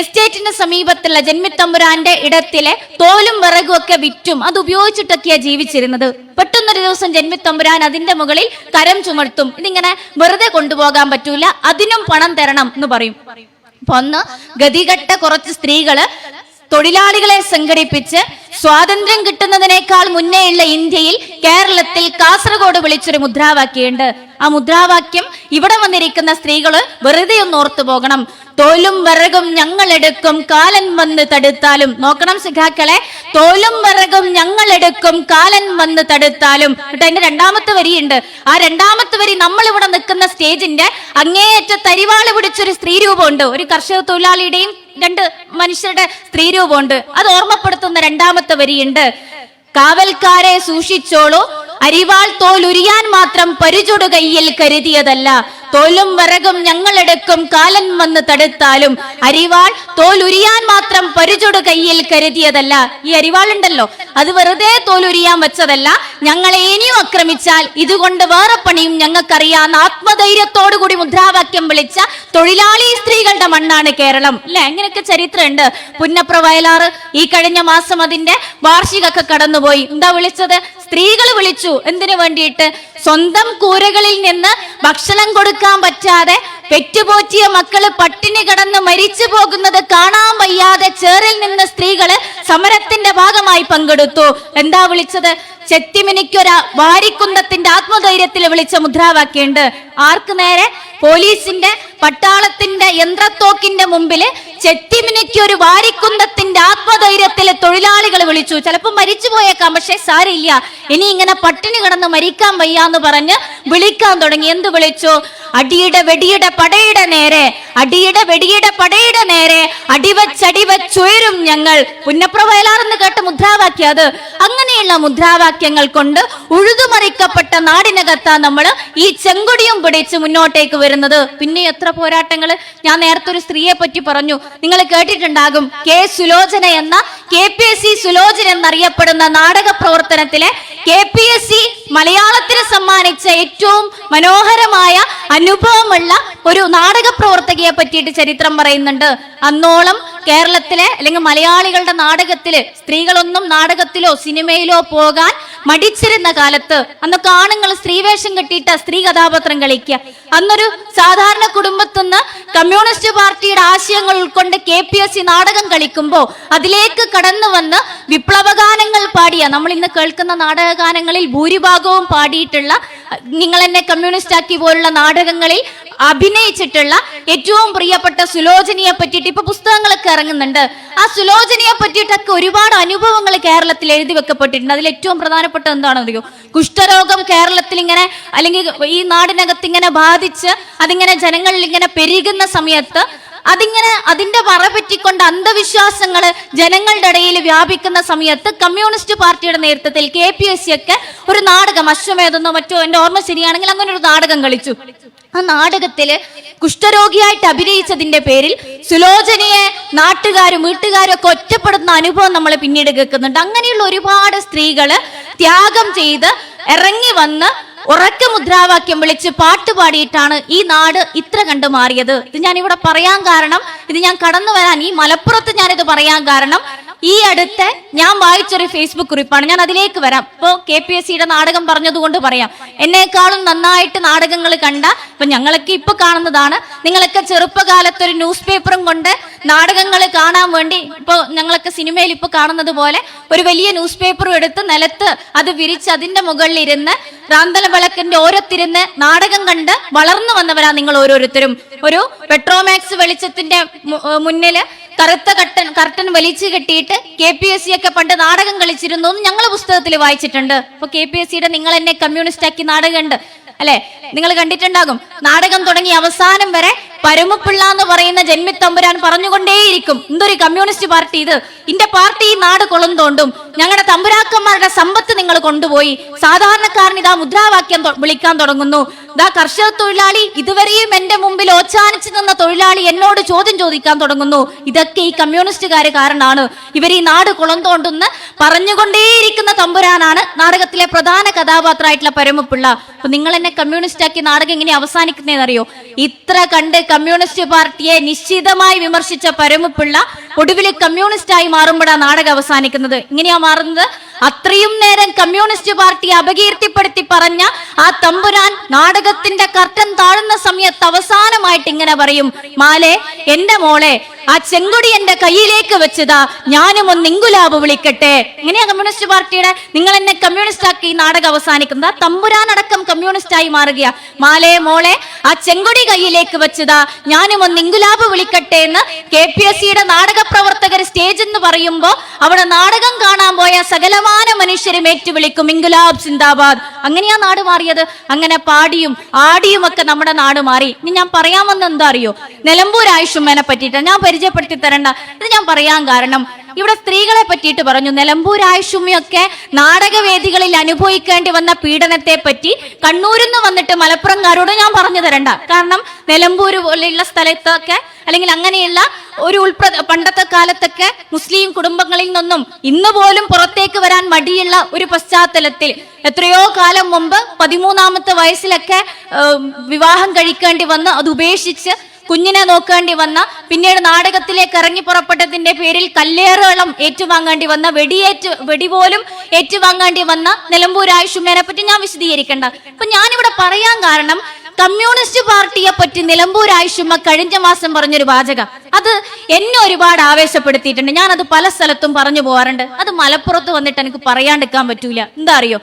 എസ്റ്റേറ്റിന്റെ സമീപത്തുള്ള ജന്മിത്തമ്പുരാന്റെ ഇടത്തിലെ തോലും വിറകും ഒക്കെ വിറ്റും അത് ഉപയോഗിച്ചിട്ടൊക്കെയാ ജീവിച്ചിരുന്നത്. പെട്ടെന്നൊരു ദിവസം ജന്മിത്തമ്പുരാൻ അതിന്റെ മുകളിൽ കരം ചുമർത്തും ഇതിങ്ങനെ വെറുതെ കൊണ്ടുപോകാൻ പറ്റൂല അതിനും പണം തരണം എന്ന് പറയും. അപ്പൊ ഒന്ന് ഗതികെട്ട കുറച്ച് സ്ത്രീകൾ തൊഴിലാളികളെ സംഘടിപ്പിച്ച് സ്വാതന്ത്ര്യം കിട്ടുന്നതിനേക്കാൾ മുന്നേയുള്ള ഇന്ത്യയിൽ കേരളത്തിൽ കാസർഗോഡ് വിളിച്ചൊരു മുദ്രാവാക്യമുണ്ട്. ആ മുദ്രാവാക്യം ഇവിടെ വന്നിരിക്കുന്ന സ്ത്രീകൾ വെറുതെ ഒന്ന് ഓർത്തു പോകണം. തോലും വിറകും ഞങ്ങളെടുക്കും കാലൻ വന്ന് തടുത്താലും. നോക്കണം സിഖാക്കളെ തോലും വിറകും ഞങ്ങളെടുക്കും കാലൻ വന്ന് തടുത്താലും. കേട്ടോ അതിന്റെ രണ്ടാമത്തെ വരിയുണ്ട്. ആ രണ്ടാമത്തെ വരി നമ്മൾ ഇവിടെ നിൽക്കുന്ന സ്റ്റേജിന്റെ അങ്ങേയറ്റ തരിവാൾ പിടിച്ചൊരു സ്ത്രീ രൂപമുണ്ട് ഒരു കർഷക തൊഴിലാളിയുടെയും രണ്ട് മനുഷ്യരുടെ സ്ത്രീ രൂപമുണ്ട്. അത് ഓർമ്മപ്പെടുത്തുന്ന രണ്ടാമത്തെ വരിയുണ്ട്. കാവൽക്കാരെ സൂക്ഷിച്ചോളൂ. അരിവാൾ തോൽ ഉരിയാൻ മാത്രം പരിചൊടു കയ്യിൽ കരുതിയതല്ല. തോലും വരകും ഞങ്ങളെടുക്കും. കാലൻ വന്ന് തടുത്താലും അരിവാൾ തോലുരിയാൻ മാത്രം പരിചൊടു കയ്യിൽ കരുതിയതല്ല. ഈ അരിവാൾ ഉണ്ടല്ലോ അത് വെറുതെ തോലുരിയാൻ വെച്ചതല്ല. ഞങ്ങളെ ഇനിയും ആക്രമിച്ചാൽ ഇതുകൊണ്ട് വേറെ പണിയും ഞങ്ങൾക്കറിയാവുന്ന ആത്മധൈര്യത്തോടുകൂടി മുദ്രാവാക്യം വിളിച്ച തൊഴിലാളി സ്ത്രീകളുടെ മണ്ണാണ് കേരളം. അല്ലെ അങ്ങനെയൊക്കെ ചരിത്രമുണ്ട്. പുന്നപ്ര വയലാറ് ഈ കഴിഞ്ഞ മാസം അതിന്റെ വാർഷികമൊക്കെ കടന്നുപോയി. എന്താ വിളിച്ചത്? സ്ത്രീകൾ വിളിച്ചു. എന്തിനു വേണ്ടിയിട്ട്? സ്വന്തം കൂരകളിൽ നിന്ന് ഭക്ഷണം കൊടുക്കാൻ പറ്റാതെ പെറ്റുപോറ്റിയ മക്കൾ പട്ടിണി കടന്ന് മരിച്ചു പോകുന്നത് കാണാൻ വയ്യാതെ ചേറിൽ നിന്ന് സ്ത്രീകൾ സമരത്തിന്റെ ഭാഗമായി പങ്കെടുത്തു. എന്താ വിളിച്ചത്? ചെത്തിമിനിക്കൊര വാരിക്കുന്തത്തിന്റെ ആത്മധൈര്യത്തിൽ വിളിച്ച മുദ്രാവാക്യമുണ്ട്. ആർക്ക് നേരെ? പോലീസിന്റെ പട്ടാളത്തിന്റെ യന്ത്രത്തോക്കിന്റെ മുമ്പിൽ ചെത്തിമിനിക്ക് ഒരു വാരിക്കുന്തത്തിന്റെ ആത്മധൈര്യത്തിൽ തൊഴിലാളികൾ വിളിച്ചു. ചിലപ്പോൾ മരിച്ചു പോയേക്കാം പക്ഷെ സാരില്ല ഇനി ഇങ്ങനെ പട്ടിണി കിടന്ന് മരിക്കാൻ വയ്യാന്ന് പറഞ്ഞ് വിളിക്കാൻ തുടങ്ങി. എന്ത് വിളിച്ചു? അടിയുടെ വെടിയുടെ പടയുടെ നേരെ അടിയുടെ വെടിയുടെ പടയുടെ നേരെ അടിവച്ചടിവച്ചുയരും ഞങ്ങൾ. പുന്നപ്ര വയലാറെന്ന് കേട്ട മുദ്രാവാക്യം അത്. അങ്ങനെയുള്ള മുദ്രാവാക്യങ്ങൾ കൊണ്ട് ഉഴുതുമറിക്കപ്പെട്ട നാടിനകത്താ നമ്മൾ ഈ ചെങ്കൊടിയും പിടിച്ച് മുന്നോട്ടേക്ക് വരുന്നത്. പിന്നെ എത്ര പോരാട്ടങ്ങൾ ഞാൻ നേരത്തെ ഒരു സ്ത്രീയെ പറ്റി പറഞ്ഞു. നിങ്ങൾ കേട്ടിട്ടുണ്ടാകും. കെ സുലോചന എന്ന K P S C Sulochana എന്നറിയപ്പെടുന്ന നാടക പ്രവർത്തനത്തിലെ കെ പി എസ് സി മലയാളത്തിന് സമ്മാനിച്ച ഏറ്റവും മനോഹരമായ അനുഭവമുള്ള ഒരു നാടക പ്രവർത്തകയെ പറ്റിയിട്ട് ചരിത്രം പറയുന്നുണ്ട്. അന്നോളം കേരളത്തിലെ അല്ലെങ്കിൽ മലയാളികളുടെ നാടകത്തിൽ സ്ത്രീകളൊന്നും നാടകത്തിലോ സിനിമയിലോ പോകാൻ മടിച്ചിരുന്ന കാലത്ത് അന്നൊക്കെ ആണുങ്ങൾ സ്ത്രീവേഷം കെട്ടിയിട്ട് സ്ത്രീ കഥാപാത്രം കളിക്കുക. അന്നൊരു സാധാരണ കുടുംബത്തുനിന്ന് കമ്മ്യൂണിസ്റ്റ് പാർട്ടിയുടെ ആശയങ്ങൾ ഉൾക്കൊണ്ട് കെ പി എസ് സി നാടകം കളിക്കുമ്പോൾ അതിലേക്ക് കടന്നു വന്ന് വിപ്ലവഗാനങ്ങൾ പാടിയ നമ്മൾ ഇന്ന് കേൾക്കുന്ന നാടകഗാനങ്ങളിൽ ഭൂരിഭാഗവും പാടിയിട്ടുള്ള നിങ്ങൾ എന്നെ കമ്മ്യൂണിസ്റ്റ് ആക്കി പോലുള്ള നാടകങ്ങളിൽ അഭിനയിച്ചിട്ടുള്ള ഏറ്റവും പ്രിയപ്പെട്ട സുലോചനയെ പറ്റിയിട്ട് ഇപ്പൊ പുസ്തകങ്ങളൊക്കെ ഇറങ്ങുന്നുണ്ട്. ആ സുലോചനയെ പറ്റിയിട്ടൊക്കെ ഒരുപാട് അനുഭവങ്ങൾ കേരളത്തിൽ എഴുതി വെക്കപ്പെട്ടിട്ടുണ്ട്. അതിൽ ഏറ്റവും പ്രധാനപ്പെട്ട എന്താണെന്ന് അറിയോ? കുഷ്ഠരോഗം കേരളത്തിൽ ഇങ്ങനെ അല്ലെങ്കിൽ ഈ നാടിനകത്ത് ഇങ്ങനെ ബാധിച്ച് അതിങ്ങനെ ജനങ്ങളിൽ ഇങ്ങനെ പെരുകുന്ന സമയത്ത് അതിങ്ങനെ അതിന്റെ വറ പറ്റിക്കൊണ്ട് അന്ധവിശ്വാസങ്ങൾ ജനങ്ങളുടെ ഇടയിൽ വ്യാപിക്കുന്ന സമയത്ത് കമ്മ്യൂണിസ്റ്റ് പാർട്ടിയുടെ നേതൃത്വത്തിൽ കെ പി എസ് സി ഒക്കെ ഒരു നാടകം അശ്വമേധെന്നോ മറ്റോ എന്റെ ഓർമ്മ ശരിയാണെങ്കിൽ അങ്ങനെ ഒരു നാടകം കളിച്ചു. ആ നാടകത്തിൽ കുഷ്ഠരോഗിയായിട്ട് അഭിനയിച്ചതിന്റെ പേരിൽ സുലോചനയെ നാട്ടുകാരും വീട്ടുകാരും ഒക്കെ ഒറ്റപ്പെടുന്ന അനുഭവം നമ്മൾ പിന്നീട് കേൾക്കുന്നുണ്ട്. അങ്ങനെയുള്ള ഒരുപാട് സ്ത്രീകൾ ത്യാഗം ചെയ്ത് ഇറങ്ങി വന്ന് ഉറക്ക മുദ്രാവാക്യം വിളിച്ച് പാട്ട് പാടിയിട്ടാണ് ഈ നാട് ഇത്ര കണ്ടു മാറിയത്. ഇത് ഞാൻ ഇവിടെ പറയാൻ കാരണം ഇത് ഞാൻ കടന്നു വരാൻ ഈ മലപ്പുറത്ത് ഞാനിത് പറയാൻ കാരണം ഈ അടുത്ത് ഞാൻ വായിച്ചൊരു ഫേസ്ബുക്ക് കുറിപ്പാണ്. ഞാൻ അതിലേക്ക് വരാം. ഇപ്പോ കെ പി എസ് സിയുടെ നാടകം പറഞ്ഞതുകൊണ്ട് പറയാം. എന്നെക്കാളും നന്നായിട്ട് നാടകങ്ങൾ കണ്ട ഇപ്പൊ ഞങ്ങളൊക്കെ ഇപ്പൊ കാണുന്നതാണ്. നിങ്ങളൊക്കെ ചെറുപ്പകാലത്ത് ഒരു ന്യൂസ് പേപ്പറും കൊണ്ട് നാടകങ്ങൾ കാണാൻ വേണ്ടി ഇപ്പൊ ഞങ്ങളൊക്കെ സിനിമയിൽ ഇപ്പൊ കാണുന്നത് പോലെ ഒരു വലിയ ന്യൂസ് പേപ്പറും എടുത്ത് നിലത്ത് അത് വിരിച്ച് അതിന്റെ മുകളിൽ ഇരുന്ന് റാന്തല വിളക്കിന്റെ ഓരത്തിരുന്ന് നാടകം കണ്ട് വളർന്നു വന്നവരാ നിങ്ങൾ ഓരോരുത്തരും. ഒരു പെട്രോമാക്സ് വെളിച്ചത്തിന്റെ മുന്നിൽ കറുത്ത കട്ടൻ കർട്ടൻ വലിച്ചു കെട്ടിയിട്ട് കെ പി എസ് സി ഒക്കെ പണ്ട് നാടകം കളിച്ചിരുന്നു എന്ന് ഞങ്ങൾ പുസ്തകത്തിൽ വായിച്ചിട്ടുണ്ട്. അപ്പൊ കെ പി എസ് സിയുടെ നിങ്ങൾ എന്നെ കമ്മ്യൂണിസ്റ്റ് ആക്കി നാടകമുണ്ട്. അല്ലെ? നിങ്ങൾ കണ്ടിട്ടുണ്ടാകും. നാടകം തുടങ്ങി അവസാനം വരെ പരമപ്പിള്ള എന്ന് പറയുന്ന ജന്മിത്തമ്പുരാൻ പറഞ്ഞുകൊണ്ടേയിരിക്കും. എന്തൊരു കമ്മ്യൂണിസ്റ്റ് പാർട്ടി ഇത്? ഇന്റെ പാർട്ടി ഈ നാട് കൊളം തോണ്ടും ഞങ്ങളുടെ തമ്പുരാക്കന്മാരുടെ സമ്പത്ത് നിങ്ങൾ കൊണ്ടുപോയി. സാധാരണക്കാരൻ ഇതാ മുദ്രാവാക്യം വിളിക്കാൻ തുടങ്ങുന്നു. ഇതാ കർഷക തൊഴിലാളി ഇതുവരെയും എന്റെ മുമ്പിൽ ഓച്ചാനിച്ചു നിന്ന തൊഴിലാളി എന്നോട് ചോദ്യം ചോദിക്കാൻ തുടങ്ങുന്നു. ഇതൊക്കെ ഈ കമ്മ്യൂണിസ്റ്റുകാര് കാരണമാണ്. ഇവർ ഈ നാട് കുളം തോണ്ടുന്ന പറഞ്ഞുകൊണ്ടേയിരിക്കുന്ന തമ്പുരാനാണ് നാടകത്തിലെ പ്രധാന കഥാപാത്രമായിട്ടുള്ള പരമപ്പിള്ള അപ്പൊ നിങ്ങൾ എന്നെ കമ്മ്യൂണിസ്റ്റ് ആക്കി നാടകം എങ്ങനെ അവസാനിക്കുന്നതെന്നറിയോ ഇത്ര കണ്ട് കമ്മ്യൂണിസ്റ്റ് പാർട്ടിയെ നിശ്ചിതമായി വിമർശിച്ച പരമപ്പിള്ള ഒടുവിൽ കമ്മ്യൂണിസ്റ്റ് ആയി മാറുമ്പോഴാണ് നാടകം അവസാനിക്കുന്നത്. ഇങ്ങനെയാ മാറുന്നത്? അത്രയും നേരം കമ്മ്യൂണിസ്റ്റ് പാർട്ടി അപകീർത്തിപ്പെടുത്തി പറഞ്ഞ ആ തമ്പുരാൻ നാടകത്തിന്റെ കർട്ടൻ താഴുന്ന സമയത്ത് അവസാനമായിട്ട് ഇങ്ങനെ പറയും മാലെ എന്റെ മോളെ ആ ചെങ്കൊടി എന്റെ കയ്യിലേക്ക് വെച്ചതാ ഞാനും ഒന്ന് ഇങ്കുലാബ് വിളിക്കട്ടെ. ഇങ്ങനെയാ കമ്മ്യൂണിസ്റ്റ് പാർട്ടിയുടെ നിങ്ങൾ എന്നെ കമ്മ്യൂണിസ്റ്റ് ആക്കി നാടകം അവസാനിക്കുന്നത് തമ്പുരാൻ അടക്കം കമ്മ്യൂണിസ്റ്റ് ആയി മാറുകയാ. മാലെ മോളെ ആ ചെങ്കൊടി കയ്യിലേക്ക് വെച്ചതാ ഞാനും ഒന്ന് ഇങ്കുലാബ് വിളിക്കട്ടെ എന്ന് കെ പി എസ് സിയുടെ നാടക പ്രവർത്തകർ സ്റ്റേജ് എന്ന് പറയുമ്പോ അവിടെ നാടകം കാണാൻ പോയ സകലമാന മനുഷ്യരും ഏറ്റുവിളിക്കും ഇൻഗുലാബ് സിന്ദാബാദ്. അങ്ങനെയാ നാട് മാറിയത്. അങ്ങനെ പാടിയും ആടിയും ഒക്കെ നമ്മുടെ നാട് മാറി. ഇനി ഞാൻ പറയാൻ വന്ന എന്താ അറിയോ? നിലമ്പൂർ ആയുഷുമ്മേനെ പറ്റിയിട്ട് ഞാൻ പരിചയപ്പെടുത്തി തരണ്ട. ഇത് ഞാൻ പറയാൻ കാരണം ഇവിടെ സ്ത്രീകളെ പറ്റിയിട്ട് പറഞ്ഞു. നിലമ്പൂർ ആയുഷുമ്മയൊക്കെ നാടകവേദികളിൽ അനുഭവിക്കേണ്ടി വന്ന പീഡനത്തെ പറ്റി കണ്ണൂരിൽ നിന്ന് വന്നിട്ട് മലപ്പുറംകാരോട് ഞാൻ പറഞ്ഞു തരണ്ട. കാരണം നിലമ്പൂർ പോലെയുള്ള സ്ഥലത്തൊക്കെ അല്ലെങ്കിൽ അങ്ങനെയുള്ള ഒരു ഉൾപ്ര പണ്ടത്തെ കാലത്തൊക്കെ മുസ്ലിം കുടുംബങ്ങളിൽ നിന്നും ഇന്ന് പോലും പുറത്തേക്ക് വരാൻ മടിയുള്ള ഒരു പശ്ചാത്തലത്തിൽ എത്രയോ കാലം മുമ്പ് പതിമൂന്നാമത്തെ വയസ്സിലൊക്കെ വിവാഹം കഴിക്കേണ്ടി വന്ന് അത് ഉപേക്ഷിച്ച് കുഞ്ഞിനെ നോക്കേണ്ടി വന്ന പിന്നീട് നാടകത്തിലേക്ക് ഇറങ്ങി പുറപ്പെട്ടതിന്റെ പേരിൽ കല്ലേറുകളും ഏറ്റുവാങ്ങേണ്ടി വന്ന വെടിയേറ്റ് വെടി പോലും ഏറ്റുവാങ്ങേണ്ടി വന്ന നിലമ്പൂർ ആയുഷുമേനെ പറ്റി ഞാൻ വിശദീകരിക്കേണ്ട. അപ്പൊ ഞാനിവിടെ പറയാൻ കാരണം കമ്മ്യൂണിസ്റ്റ് പാർട്ടിയെ പറ്റി നിലമ്പൂർ ആയുഷുമ്മ കഴിഞ്ഞ മാസം പറഞ്ഞൊരു വാചകം. അത് എന്നെ ഒരുപാട് ആവേശപ്പെടുത്തിയിട്ടുണ്ട്. ഞാൻ അത് പല സ്ഥലത്തും പറഞ്ഞു പോകാറുണ്ട് അത് മലപ്പുറത്ത് വന്നിട്ട് എനിക്ക് പറയാണ്ടിരിക്കാൻ പറ്റൂല. എന്താ അറിയോ?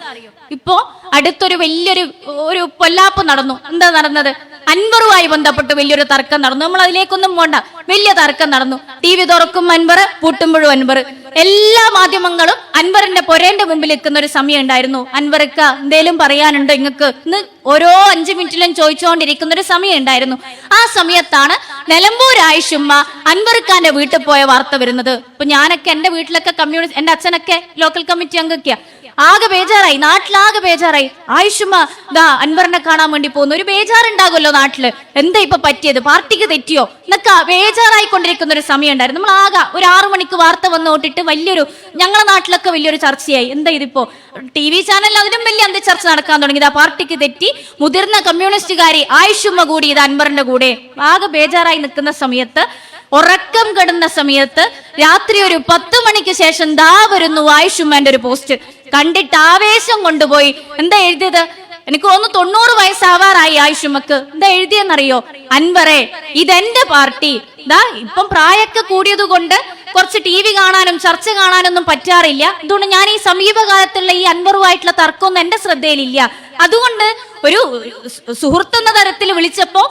ഇപ്പോ അടുത്തൊരു വലിയൊരു ഒരു പൊല്ലാപ്പ് നടന്നു. എന്താ നടന്നത്? അൻവറുമായി ബന്ധപ്പെട്ട് വലിയൊരു തർക്കം നടന്നു. നമ്മൾ അതിലേക്കൊന്നും പോണ്ട. വലിയ തർക്കം നടന്നു. ടി വി തുറക്കും അൻവർ പൂട്ടുമ്പോഴും അൻവർ എല്ലാ മാധ്യമങ്ങളും അൻവറിന്റെ പൊരേന്റെ മുമ്പിൽ നിൽക്കുന്ന ഒരു സമയം ഉണ്ടായിരുന്നു. അൻവർക്ക് എന്തേലും പറയാനുണ്ടോ ഇങ്ങക്ക്? ഇന്ന് ഓരോ അഞ്ചു മിനിറ്റിലും ചോദിച്ചുകൊണ്ടിരിക്കുന്ന ഒരു സമയം ഉണ്ടായിരുന്നു. ആ സമയത്താണ് നിലമ്പൂർ ആയിഷുമ്മ അൻവർ ഖാന്റെ വീട്ടിൽ പോയ വാർത്ത വരുന്നത്. ഇപ്പൊ ഞാനൊക്കെ എന്റെ വീട്ടിലൊക്കെ കമ്മ്യൂണിസ്റ്റ് എന്റെ അച്ഛനൊക്കെ ലോക്കൽ കമ്മിറ്റി അംഗൊക്കെയാ. ആകെ ബേജാറായി. നാട്ടിലാകെ ബേജാറായി. ആയുഷുമ്മ ദാ അൻവറിനെ കാണാൻ വേണ്ടി പോകുന്നു. ഒരു ബേജാറുണ്ടാകുമല്ലോ നാട്ടിൽ. എന്താ ഇപ്പൊ പറ്റിയത്? പാർട്ടിക്ക് തെറ്റിയോ? എന്നൊക്കെ ബേജാറായി കൊണ്ടിരിക്കുന്ന ഒരു സമയം ഉണ്ടായിരുന്നു നമ്മൾ ആകെ ഒരു ആറു മണിക്ക് വാർത്ത വന്ന് തൊട്ടിട്ട് വലിയൊരു ഞങ്ങളുടെ നാട്ടിലൊക്കെ വലിയൊരു ചർച്ചയായി. എന്താ ഇതിപ്പോ? ടി വി ചാനലിൽ അതിനും വലിയ അന്ത്യ ചർച്ച നടക്കാൻ തുടങ്ങിയത്. ആ പാർട്ടിക്ക് തെറ്റി മുതിർന്ന കമ്മ്യൂണിസ്റ്റുകാരി ആയുഷുമ്മ കൂടി ഇത് അൻവറിന്റെ കൂടെ. ആകെ ബേജാറായി നിൽക്കുന്ന സമയത്ത് ഉറക്കം കെടുന്ന സമയത്ത് രാത്രി ഒരു പത്ത് മണിക്ക് ശേഷം ദാ വരുന്നു ആയുഷുമ്മന്റെ ഒരു പോസ്റ്റ്. കണ്ടിട്ട് ആവേശം കൊണ്ടുപോയി. എന്താ എഴുതിയത്? എനിക്ക് തോന്നുന്നു തൊണ്ണൂറ് വയസ്സാവാറായി ആയുഷുമക്ക് എന്താ എഴുതിയെന്നറിയോ? അൻവറെ ഇതെന്റെ പാർട്ടി. ദാ ഇപ്പം പ്രായൊക്കെ കൂടിയത് കൊണ്ട് കുറച്ച് ടി വി കാണാനും ചർച്ച കാണാനൊന്നും പറ്റാറില്ല. അതുകൊണ്ട് ഞാൻ ഈ സമീപകാലത്തുള്ള ഈ അൻവറുമായിട്ടുള്ള തർക്കമൊന്നും എന്റെ ശ്രദ്ധയിലില്ല. അതുകൊണ്ട് ഒരു സുഹൃത്തെന്ന തരത്തിൽ വിളിച്ചപ്പോ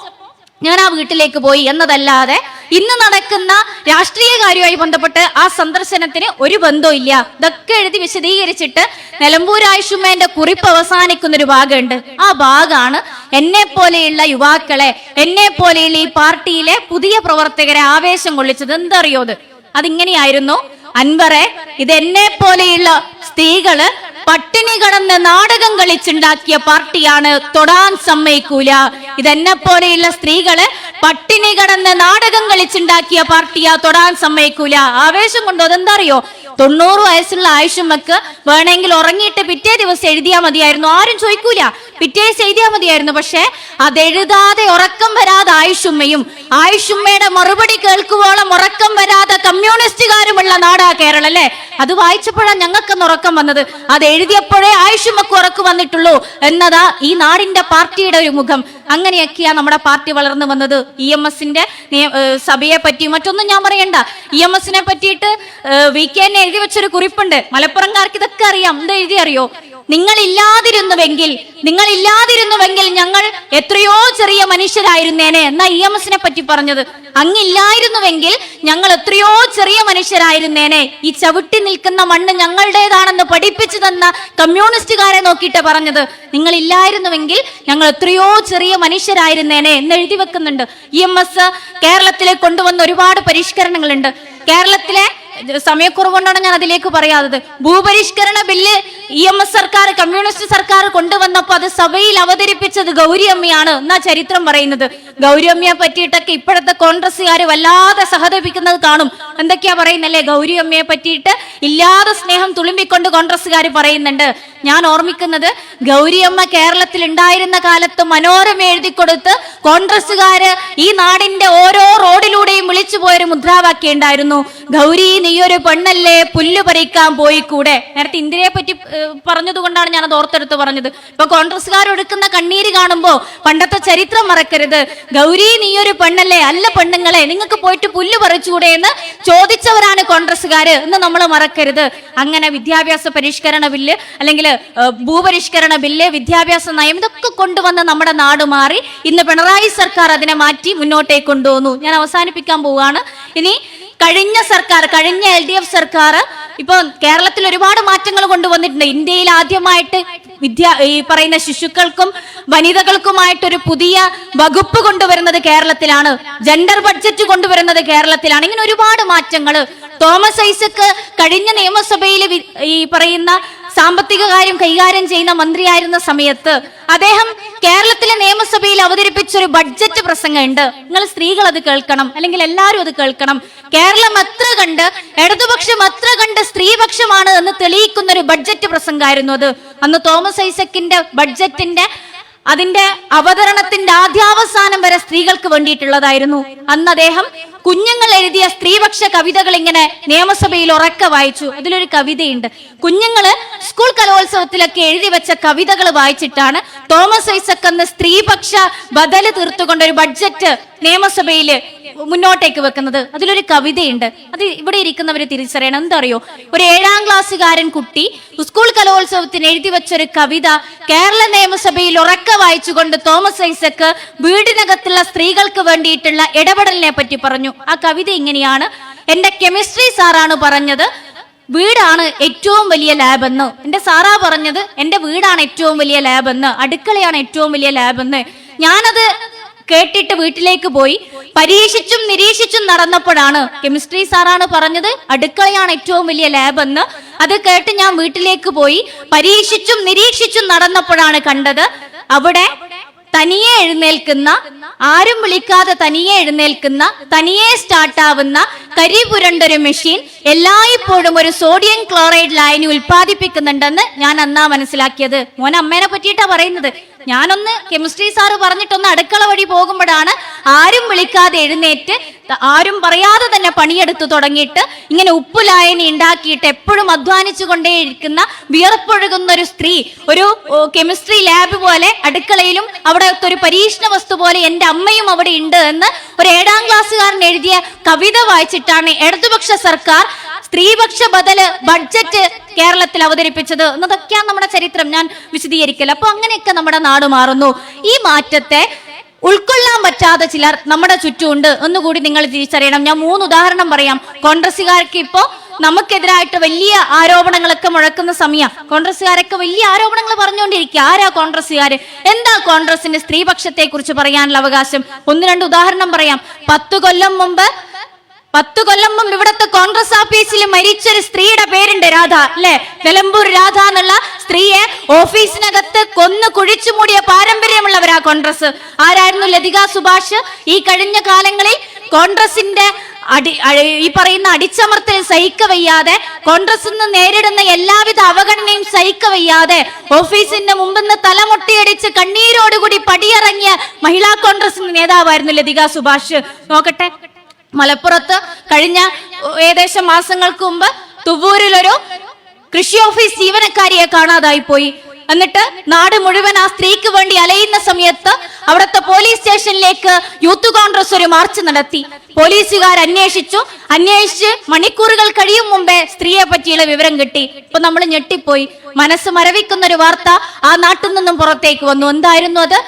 ഞാൻ ആ വീട്ടിലേക്ക് പോയി എന്നതല്ലാതെ ഇന്ന് നടക്കുന്ന രാഷ്ട്രീയ കാര്യവുമായി ബന്ധപ്പെട്ട് ആ സന്ദർശനത്തിന് ഒരു ബന്ധവും ഇല്ല. ഇതൊക്കെ എഴുതി വിശദീകരിച്ചിട്ട് നിലമ്പൂർ ആയുഷുമേന്റെ കുറിപ്പ് അവസാനിക്കുന്ന ഒരു ഭാഗമുണ്ട്. ആ ഭാഗമാണ് എന്നെ പോലെയുള്ള യുവാക്കളെ എന്നെ പോലെയുള്ള ഈ പാർട്ടിയിലെ പുതിയ പ്രവർത്തകരെ ആവേശം കൊള്ളിച്ചത്. എന്തറിയോ അത്? അതിങ്ങനെയായിരുന്നു. അൻവറെ ഇത് എന്നെ പോലെയുള്ള സ്ത്രീകൾ പട്ടിണി കടന്ന് നാടകം കളിച്ചുണ്ടാക്കിയ പാർട്ടിയാണ് തൊടാൻ സമ്മതിക്കൂല. ഇതെന്നെ പോലെയുള്ള സ്ത്രീകൾ പട്ടിണി കടന്ന് നാടകം കളിച്ചുണ്ടാക്കിയ പാർട്ടിയാ തൊടാൻ സമ്മതിക്കൂല. ആവേശം കൊണ്ടോ അതെന്താ അറിയോ? തൊണ്ണൂറ് വയസ്സുള്ള ആയുഷമ്മക്ക് വേണമെങ്കിൽ ഉറങ്ങിയിട്ട് പിറ്റേ ദിവസം എഴുതിയാൽ മതിയായിരുന്നു. ആരും ചോദിക്കൂല. പിറ്റേ ദിവസം എഴുതിയാൽ മതിയായിരുന്നു. പക്ഷെ അതെഴുതാതെ ഉറക്കം വരാതെ ആയുഷുമ്മയും ആയുഷുമ്മയുടെ മറുപടി കേൾക്കുവോളം ഉറക്കം വരാതെ കമ്മ്യൂണിസ്റ്റുകാരുമുള്ള നാടാ കേരളം അല്ലേ? അത് വായിച്ചപ്പോഴാണ് ഞങ്ങൾക്കൊന്ന് ഉറക്കം വന്നത്. അത് എഴുതിയപ്പോഴേ ആയുഷുമ്മക്ക് ഉറക്കം വന്നിട്ടുള്ളൂ എന്നതാ ഈ നാടിന്റെ പാർട്ടിയുടെ ഒരു മുഖം. അങ്ങനെയൊക്കെയാ നമ്മുടെ പാർട്ടി വളർന്നു വന്നത്. ഇ എം എസിന്റെ സഭയെ പറ്റി മറ്റൊന്നും ഞാൻ പറയണ്ട. ഇ എം എസിനെ പറ്റിയിട്ട് വി കെ എഴുതി വെച്ചൊരു കുറിപ്പുണ്ട്. മലപ്പുറംകാർക്ക് ഇതൊക്കെ അറിയാം. എന്താ എഴുതി അറിയോ നിങ്ങൾ ഇല്ലാതിരുന്നുവെങ്കിൽ നിങ്ങൾ ഇല്ലാതിരുന്നുവെങ്കിൽ ഞങ്ങൾ എത്രയോ ചെറിയ മനുഷ്യരായിരുന്നേനെ എന്നാ ഇ എം എസിനെ പറ്റി പറഞ്ഞത്. അങ്ങില്ലായിരുന്നുവെങ്കിൽ ഞങ്ങൾ എത്രയോ ചെറിയ മനുഷ്യരായിരുന്നേനെ. ഈ ചവിട്ടി നിൽക്കുന്ന മണ്ണ് ഞങ്ങളുടേതാണെന്ന് പഠിപ്പിച്ചു തന്ന കമ്മ്യൂണിസ്റ്റുകാരെ നോക്കിയിട്ട് പറഞ്ഞത്. നിങ്ങൾ ഇല്ലായിരുന്നുവെങ്കിൽ ഞങ്ങൾ എത്രയോ ചെറിയ മനുഷ്യരായിരുന്നേനെ എന്ന് എഴുതി വെക്കുന്നുണ്ട്. ഇ എം എസ് കേരളത്തിലേക്ക് കൊണ്ടുവന്ന ഒരുപാട് പരിഷ്കരണങ്ങളുണ്ട്. കേരളത്തിലെ സമയക്കുറവുകൊണ്ടാണ് ഞാൻ അതിലേക്ക് പറയാത്തത്. ഭൂപരിഷ്കരണ ബില്ല് ഇ എം എസ് സർക്കാർ കമ്മ്യൂണിസ്റ്റ് സർക്കാർ കൊണ്ടുവന്നപ്പോൾ അത് സഭയിൽ അവതരിപ്പിച്ചത് ഗൗരിയമ്മയാണ് എന്നാ ചരിത്രം പറയുന്നത്. ഗൗരിയമ്മയെ പറ്റിയിട്ടൊക്കെ ഇപ്പോഴത്തെ കോൺഗ്രസ്സുകാർ വല്ലാതെ സഹതപിക്കുന്നത് കാണും. എന്തൊക്കെയാ പറയുന്നല്ലേ? ഗൗരിയമ്മയെ പറ്റിയിട്ട് ഇല്ലാതെ സ്നേഹം തുളുമ്പിക്കൊണ്ട് കോൺഗ്രസ്സുകാർ പറയുന്നുണ്ട്. ഞാൻ ഓർമ്മിക്കുന്നത് ഗൗരിയമ്മ കേരളത്തിൽ ഉണ്ടായിരുന്ന കാലത്ത് മനോരമ എഴുതി കൊടുത്ത് കോൺഗ്രസ്സുകാര് ഈ നാടിന്റെ ഓരോ റോഡിലൂടെയും വിളിച്ചു പോയൊരു മുദ്രാവാക്യം ഉണ്ടായിരുന്നു. ഗൗരി നീയൊരു പെണ്ണല്ലേ പുല്ല് പറിക്കാൻ പോയി കൂടെ നേരത്തെ ഇന്ദിരയെ പറ്റി പറഞ്ഞതുകൊണ്ടാണ് ഞാൻ അത് ഓർത്തെടുത്ത് പറഞ്ഞത്. ഇപ്പൊ കോൺഗ്രസ്സുകാർ ഒടുക്കുന്ന കണ്ണീര് കാണുമ്പോ പണ്ടത്തെ ചരിത്രം മറക്കരുത്. ഗൗരി നീയൊരു പെണ്ണല്ലേ? അല്ല പെണ്ണുങ്ങളെ നിങ്ങൾക്ക് പോയിട്ട് പുല്ല് പറിച്ചുകൂടെ എന്ന് ചോദിച്ചവരാണ് കോൺഗ്രസ്സുകാര് എന്ന് നമ്മൾ മറക്കരുത്. അങ്ങനെ വിദ്യാഭ്യാസ പരിഷ്കരണ ബില്ല് അല്ലെങ്കിൽ ഭൂപരിഷ്കരണ ബില്ല് വിദ്യാഭ്യാസ നയം ഇതൊക്കെ കൊണ്ടുവന്ന് നമ്മുടെ നാട് മാറി ഇന്ന് പിണറായി സർക്കാർ അതിനെ മാറ്റി മുന്നോട്ടേക്ക് കൊണ്ടുവന്നു. ഞാൻ അവസാനിപ്പിക്കാൻ പോവുകയാണ്. ഇനി കഴിഞ്ഞ സർക്കാർ കഴിഞ്ഞ എൽ ഡി എഫ് സർക്കാർ ഇപ്പൊ കേരളത്തിൽ ഒരുപാട് മാറ്റങ്ങൾ കൊണ്ടുവന്നിട്ടുണ്ട്. ഇന്ത്യയിൽ ആദ്യമായിട്ട് വിദ്യ ഈ പറയുന്ന ശിശുക്കൾക്കും വനിതകൾക്കുമായിട്ടൊരു പുതിയ വകുപ്പ് കൊണ്ടുവരുന്നത് കേരളത്തിലാണ്. ജെൻഡർ ബഡ്ജറ്റ് കൊണ്ടുവരുന്നത് കേരളത്തിലാണ്. ഇങ്ങനെ ഒരുപാട് മാറ്റങ്ങൾ തോമസ് ഐസക്ക് കഴിഞ്ഞ നിയമസഭയിൽ ഈ പറയുന്ന സാമ്പത്തിക കാര്യം കൈകാര്യം ചെയ്യുന്ന മന്ത്രിയായിരുന്ന സമയത്ത് അദ്ദേഹം കേരളത്തിലെ നിയമസഭയിൽ അവതരിപ്പിച്ച ഒരു ബഡ്ജറ്റ് പ്രസംഗമുണ്ട്. നിങ്ങൾ സ്ത്രീകൾ അത് കേൾക്കണം അല്ലെങ്കിൽ എല്ലാവരും അത് കേൾക്കണം. കേരളം എത്ര കണ്ട് ഇടതുപക്ഷം അത്ര കണ്ട് സ്ത്രീപക്ഷമാണ് എന്ന് തെളിയിക്കുന്ന ഒരു ബഡ്ജറ്റ് പ്രസംഗമായിരുന്നു അത്. അന്ന് തോമസ് ഐസക്കിന്റെ ബഡ്ജറ്റിന്റെ അതിന്റെ അവതരണത്തിന്റെ ആദ്യാവസാനം വരെ സ്ത്രീകൾക്ക് വേണ്ടിയിട്ടുള്ളതായിരുന്നു. അന്ന് അദ്ദേഹം കുഞ്ഞുങ്ങൾ എഴുതിയ സ്ത്രീപക്ഷ കവിതകൾ ഇങ്ങനെ നിയമസഭയിൽ ഉറക്കെ വായിച്ചു. അതിലൊരു കവിതയുണ്ട്. കുഞ്ഞുങ്ങൾ സ്കൂൾ കലോത്സവത്തിലൊക്കെ എഴുതി വെച്ച കവിതകൾ വായിച്ചിട്ടാണ് തോമസ് ഐസക് അന്ന് സ്ത്രീപക്ഷ ബദൽ തീർത്തുകൊണ്ട് ഒരു ബഡ്ജറ്റ് നിയമസഭയിൽ മുന്നോട്ടേക്ക് വെക്കുന്നത്. അതിലൊരു കവിതയുണ്ട്. അത് ഇവിടെ ഇരിക്കുന്നവർ തിരിച്ചറിയണം. എന്തറിയോ? ഒരു ഏഴാം ക്ലാസ്സുകാരൻ കുട്ടി സ്കൂൾ കലോത്സവത്തിന് എഴുതി വെച്ചൊരു കവിത കേരള നിയമസഭയിൽ ഉറക്കെ വായിച്ചുകൊണ്ട് തോമസ് ഐസക്ക് വീടിനകത്തുള്ള സ്ത്രീകൾക്ക് വേണ്ടിയിട്ടുള്ള ഇടപെടലിനെ പറ്റി പറഞ്ഞു. ആ കവിത ഇങ്ങനെയാണ്. എന്റെ കെമിസ്ട്രി സാറാണ് പറഞ്ഞത് വീടാണ് ഏറ്റവും വലിയ ലാബ് എന്ന് എന്റെ സാറാ പറഞ്ഞത് എന്റെ വീടാണ് ഏറ്റവും വലിയ ലാബ് എന്ന് അടുക്കളയാണ് ഏറ്റവും വലിയ ലാബ് എന്ന് ഞാനത് കേട്ടിട്ട് വീട്ടിലേക്ക് പോയി. പരീക്ഷിച്ചും നിരീക്ഷിച്ചും നടന്നപ്പോഴാണ് കെമിസ്ട്രി സാറാണ് പറഞ്ഞത് അടുക്കളയാണ് ഏറ്റവും വലിയ ലാബ് എന്ന്. അത് കേട്ട് ഞാൻ വീട്ടിലേക്ക് പോയി. പരീക്ഷിച്ചും നിരീക്ഷിച്ചും നടന്നപ്പോഴാണ് കണ്ടത്. അവിടെ തനിയെ എഴുന്നേൽക്കുന്ന ആരും വിളിക്കാതെ തനിയെ എഴുന്നേൽക്കുന്ന തനിയെ സ്റ്റാർട്ടാവുന്ന കരി പുരണ്ടൊരു മെഷീൻ എല്ലായ്പ്പോഴും ഒരു സോഡിയം ക്ലോറൈഡ് ലായനി ഉൽപ്പാദിപ്പിക്കുന്നുണ്ടെന്ന് ഞാൻ അന്നാ മനസ്സിലാക്കിയത്. മോൻ അമ്മേനെ പറ്റിയിട്ടാ പറയുന്നത്. ഞാനൊന്ന് കെമിസ്ട്രി സാറ് പറഞ്ഞിട്ടൊന്ന് അടുക്കള വഴി പോകുമ്പോഴാണ് ആരും വിളിക്കാതെ എഴുന്നേറ്റ് ആരും പറയാതെ തന്നെ പണിയെടുത്തു തുടങ്ങിയിട്ട് ഇങ്ങനെ ഉപ്പുലായനി ഉണ്ടാക്കിയിട്ട് എപ്പോഴും അധ്വാനിച്ചു കൊണ്ടേയിരിക്കുന്ന വിയർപ്പൊഴുകുന്ന ഒരു സ്ത്രീ ഒരു കെമിസ്ട്രി ലാബ് പോലെ അടുക്കളയിലും അവിടെ ഒരു പരീക്ഷണ വസ്തു പോലെ എന്റെ അമ്മയും അവിടെ ഉണ്ട് എന്ന് ഒരു ഏഴാം ക്ലാസ്സുകാരൻ എഴുതിയ കവിത വായിച്ചിട്ടാണ് ഇടതുപക്ഷ സർക്കാർ സ്ത്രീപക്ഷ ബദൽ ബഡ്ജറ്റ് കേരളത്തിൽ അവതരിപ്പിച്ചത്. എന്നതൊക്കെയാണ് നമ്മുടെ ചരിത്രം. ഞാൻ വിശദീകരിക്കൽ അപ്പൊ അങ്ങനെയൊക്കെ നമ്മുടെ നാട് മാറുന്നു. ഈ മാറ്റത്തെ ഉൾക്കൊള്ളാൻ പറ്റാത്ത ചിലർ നമ്മുടെ ചുറ്റുമുണ്ട്. ഒന്നുകൂടി നിങ്ങൾ തിരിച്ചറിയണം. ഞാൻ മൂന്ന് ഉദാഹരണം പറയാം. കോൺഗ്രസ്സുകാർക്ക് ഇപ്പോ നമുക്കെതിരായിട്ട് വലിയ ആരോപണങ്ങളൊക്കെ മുഴക്കുന്ന സമയം. കോൺഗ്രസ്സുകാരൊക്കെ വലിയ ആരോപണങ്ങൾ പറഞ്ഞുകൊണ്ടിരിക്കുക. ആരാ കോൺഗ്രസ്സുകാര്? എന്താ കോൺഗ്രസിന്റെ സ്ത്രീപക്ഷത്തെ കുറിച്ച് പറയാനുള്ള അവകാശം? ഒന്ന് രണ്ട് ഉദാഹരണം പറയാം. പത്തു കൊല്ലം മുമ്പ് പത്തു കൊല്ലം മുമ്പ് ഇവിടത്തെ കോൺഗ്രസ് ഓഫീസിൽ മരിച്ച ഒരു സ്ത്രീയുടെ പേരുണ്ട് രാധ അല്ലെ? നിലമ്പൂർ രാധ എന്നുള്ള സ്ത്രീയെ ഓഫീസിനകത്ത് കൊന്നു കുഴിച്ചു മൂടിയ പാരമ്പര്യമുള്ളവരാ കോൺഗ്രസ്. ആരായിരുന്നു ലതിക സുഭാഷ്? ഈ കഴിഞ്ഞ കാലങ്ങളിൽ കോൺഗ്രസിന്റെ അടി ഈ പറയുന്ന അടിച്ചമർത്തൽ സഹിക്കവയ്യാതെ കോൺഗ്രസ് നിന്ന് നേരിടുന്ന എല്ലാവിധ അവഗണനയും സഹിക്ക വയ്യാതെ ഓഫീസിന്റെ മുമ്പിന്ന് തലമുട്ടിയടിച്ച് കണ്ണീരോടുകൂടി പടിയിറങ്ങിയ മഹിളാ കോൺഗ്രസ് നേതാവായിരുന്നു ലതിക സുഭാഷ്. നോക്കട്ടെ. മലപ്പുറത്ത് കഴിഞ്ഞ ഏകദേശം മാസങ്ങൾക്ക് മുമ്പ് തുവൂരിലൊരു കൃഷി ഓഫീസ് ജീവനക്കാരിയെ കാണാതായി പോയി. എന്നിട്ട് നാട് മുഴുവൻ ആ സ്ത്രീക്ക് വേണ്ടി അലയുന്ന സമയത്ത് അവിടുത്തെ പോലീസ് സ്റ്റേഷനിലേക്ക് യൂത്ത് കോൺഗ്രസ് ഒരു മാർച്ച് നടത്തി. പോലീസുകാർ അന്വേഷിച്ചു. അന്വേഷിച്ച് മണിക്കൂറുകൾ കഴിയും മുമ്പേ സ്ത്രീയെ പറ്റിയുള്ള വിവരം കിട്ടി. ഇപ്പൊ നമ്മൾ ഞെട്ടിപ്പോയി. മനസ്സ് മരവിക്കുന്ന ഒരു വാർത്ത ആ നാട്ടിൽ നിന്നും പുറത്തേക്ക് വന്നു. എന്തായിരുന്നു അത്?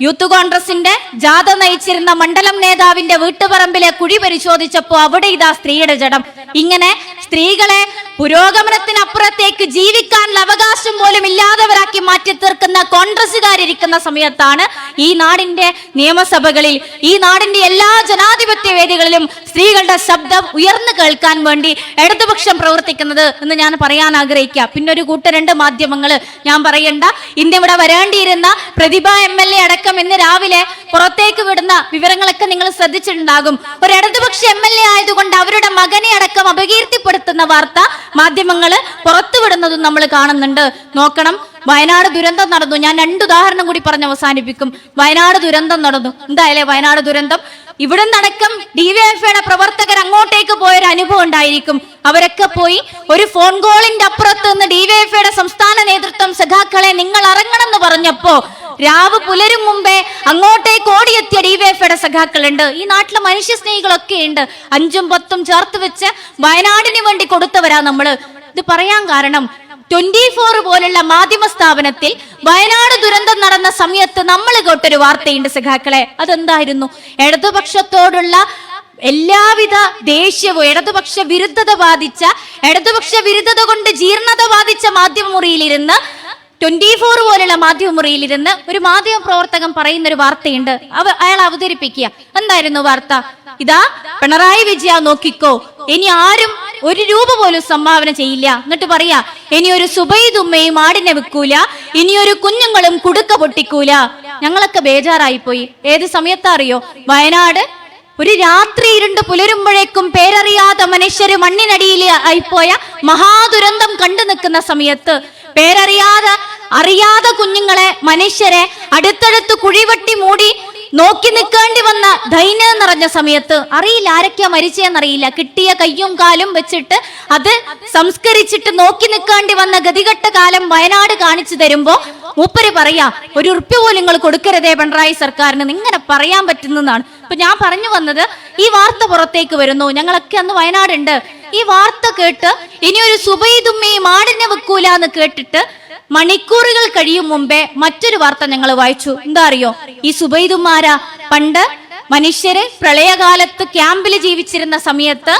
യൂത്ത് കോൺഗ്രസിന്റെ ജാഥ നയിച്ചിരുന്ന മണ്ഡലം നേതാവിന്റെ വീട്ടുപറമ്പിലെ കുഴി പരിശോധിച്ചപ്പോ അവിടെ ഇതാ സ്ത്രീയുടെ ജഡം. ഇങ്ങനെ സ്ത്രീകളെ പുരോഗമനത്തിനപ്പുറത്തേക്ക് ജീവിക്കാനുള്ള അവകാശം പോലും ഇല്ലാത്തവരാക്കി മാറ്റി തീർക്കുന്ന കോൺഗ്രസ്സുകാരിരിക്കുന്ന സമയത്താണ് ഈ നാടിന്റെ നിയമസഭകളിൽ ഈ നാടിന്റെ എല്ലാ ജനാധിപത്യ വേദികളിലും സ്ത്രീകളുടെ ശബ്ദം ഉയർന്നു കേൾക്കാൻ വേണ്ടി ഇടതുപക്ഷം പ്രവർത്തിക്കുന്നത് എന്ന് ഞാൻ പറയാൻ ആഗ്രഹിക്കുക. പിന്നെ ഒരു കൂട്ട രണ്ട് മാധ്യമങ്ങൾ ഞാൻ പറയണ്ട. ഇന്ന് ഇവിടെ വരേണ്ടിയിരുന്ന പ്രതിഭ എം എൽ എ അടക്കം ഇന്ന് രാവിലെ പുറത്തേക്ക് വിടുന്ന വിവരങ്ങളൊക്കെ നിങ്ങൾ ശ്രദ്ധിച്ചിട്ടുണ്ടാകും. ഒരു ഇടതുപക്ഷ എം എൽ എ ആയതുകൊണ്ട് അവരുടെ മകനെ അടക്കം അപകീർത്തിപ്പെടുത്തുന്ന വാർത്ത മാധ്യമങ്ങൾ പുറത്തുവിടുന്നതും നമ്മൾ കാണുന്നുണ്ട്. നോക്കണം വയനാട് ദുരന്തം നടന്നു. ഞാൻ രണ്ട് ഉദാഹരണം കൂടി പറഞ്ഞ് അവസാനിപ്പിക്കും. വയനാട് ദുരന്തം നടന്നു. എന്തായാലേ വയനാട് ദുരന്തം ഇവിടെ എഫ് ഡിവൈഎഫ്ഐയുടെ പ്രവർത്തകർ അങ്ങോട്ടേക്ക് പോയൊരു അനുഭവം ഉണ്ടായിരിക്കും. അവരൊക്കെ പോയി ഒരു ഫോൺ കോളിന്റെ അപ്പുറത്ത് നിന്ന് ഡിവൈഎഫ്ഐയുടെ സംസ്ഥാന നേതൃത്വം സഖാക്കളെ നിങ്ങൾ ഇറങ്ങണമെന്ന് പറഞ്ഞപ്പോ രാവ് പുലരും മുമ്പേ അങ്ങോട്ടേക്ക് ഓടിയെത്തിയ ഡിവൈഎഫ്ഐയുടെ സഖാക്കളുണ്ട്. ഈ നാട്ടിലെ മനുഷ്യ സ്നേഹികളൊക്കെ ഉണ്ട്. അഞ്ചും പത്തും ചേർത്ത് വെച്ച് വയനാടിന് വേണ്ടി കൊടുത്തവരാ നമ്മൾ. ഇത് പറയാൻ കാരണം ട്വന്റി ഫോർ പോലുള്ള മാധ്യമ സ്ഥാപനത്തിൽ വയനാട് ദുരന്തം നടന്ന സമയത്ത് നമ്മൾ കേട്ടൊരു വാർത്തയുണ്ട് സഖാക്കളെ. അതെന്തായിരുന്നു? ഇടതുപക്ഷത്തോടുള്ള എല്ലാവിധ ദേഷ്യവും ഇടതുപക്ഷ വിരുദ്ധത ബാധിച്ച ഇടതുപക്ഷ വിരുദ്ധത കൊണ്ട് ജീർണത ബാധിച്ച മാധ്യമമുറിയിലിരുന്ന് ട്വന്റി ഫോർ പോലുള്ള മാധ്യമമുറിയിലിരുന്ന് ഒരു മാധ്യമ പ്രവർത്തകൻ പറയുന്ന ഒരു വാർത്തയുണ്ട്. അവ അയാൾ അവതരിപ്പിക്കുക. എന്തായിരുന്നു വാർത്ത? ഇതാ പിണറായി വിജയ നോക്കിക്കോ. ഇനി ആരും ഒരു രൂപ പോലും സംഭാവന ചെയ്യില്ല. എന്നിട്ട് പറയാ ഇനി ഒരു സുബൈദുമ്മയും ആടിനെ വെക്കൂല ഇനി ഒരു കുഞ്ഞുങ്ങളും കുടുക്ക പൊട്ടിക്കൂല. ഞങ്ങളൊക്കെ ബേജാറായി പോയി ഏത് സമയത്താ അറിയോ? വയനാട് ഒരു രാത്രി ഇരുണ്ട് പുലരുമ്പോഴേക്കും പേരറിയാത്ത മനുഷ്യര് മണ്ണിനടിയിൽ ആയിപ്പോയ മഹാദുരന്തം കണ്ടു നിൽക്കുന്ന സമയത്ത് പേരറിയാതെ അറിയാതെ കുഞ്ഞുങ്ങളെ മനുഷ്യരെ അടുത്തടുത്ത് കുഴിവെട്ടി മൂടി നോക്കി നിൽക്കേണ്ടി വന്ന ദൈന്യം നിറഞ്ഞ സമയത്ത് അറിയില്ല ആരൊക്കെയാ മരിച്ചതെന്നറിയില്ല. കിട്ടിയ കയ്യും കാലും വെച്ചിട്ട് അത് സംസ്കരിച്ചിട്ട് നോക്കി നിൽക്കേണ്ടി വന്ന ഗതികെട്ട കാലം വയനാട് കാണിച്ചു തരുമ്പോ മൂപ്പര് പറയാ ഒരു ഉറുപ്പ്യ പോലും നിങ്ങൾ കൊടുക്കരുതേ പിണറായി സർക്കാരിന്. ഇങ്ങനെ പറയാൻ പറ്റുന്നതാണ്. ഇപ്പൊ ഞാൻ പറഞ്ഞു വന്നത് ഈ വാർത്ത പുറത്തേക്ക് വരുന്നു. ഞങ്ങളൊക്കെ അന്ന് വയനാടുണ്ട്. ഈ വാർത്ത കേട്ട് ഇനി ഒരു സുബൈദുമ്മയും ആടിനെ വെക്കൂല എന്ന് കേട്ടിട്ട് മണിക്കൂറുകൾ കഴിയും മുമ്പേ മറ്റൊരു വാർത്ത ഞങ്ങൾ വായിച്ചു. എന്താ അറിയോ? ഈ സുബൈദുമാര പണ്ട് മനുഷ്യരെ പ്രളയകാലത്ത് ക്യാമ്പിൽ ജീവിച്ചിരുന്ന സമയത്ത്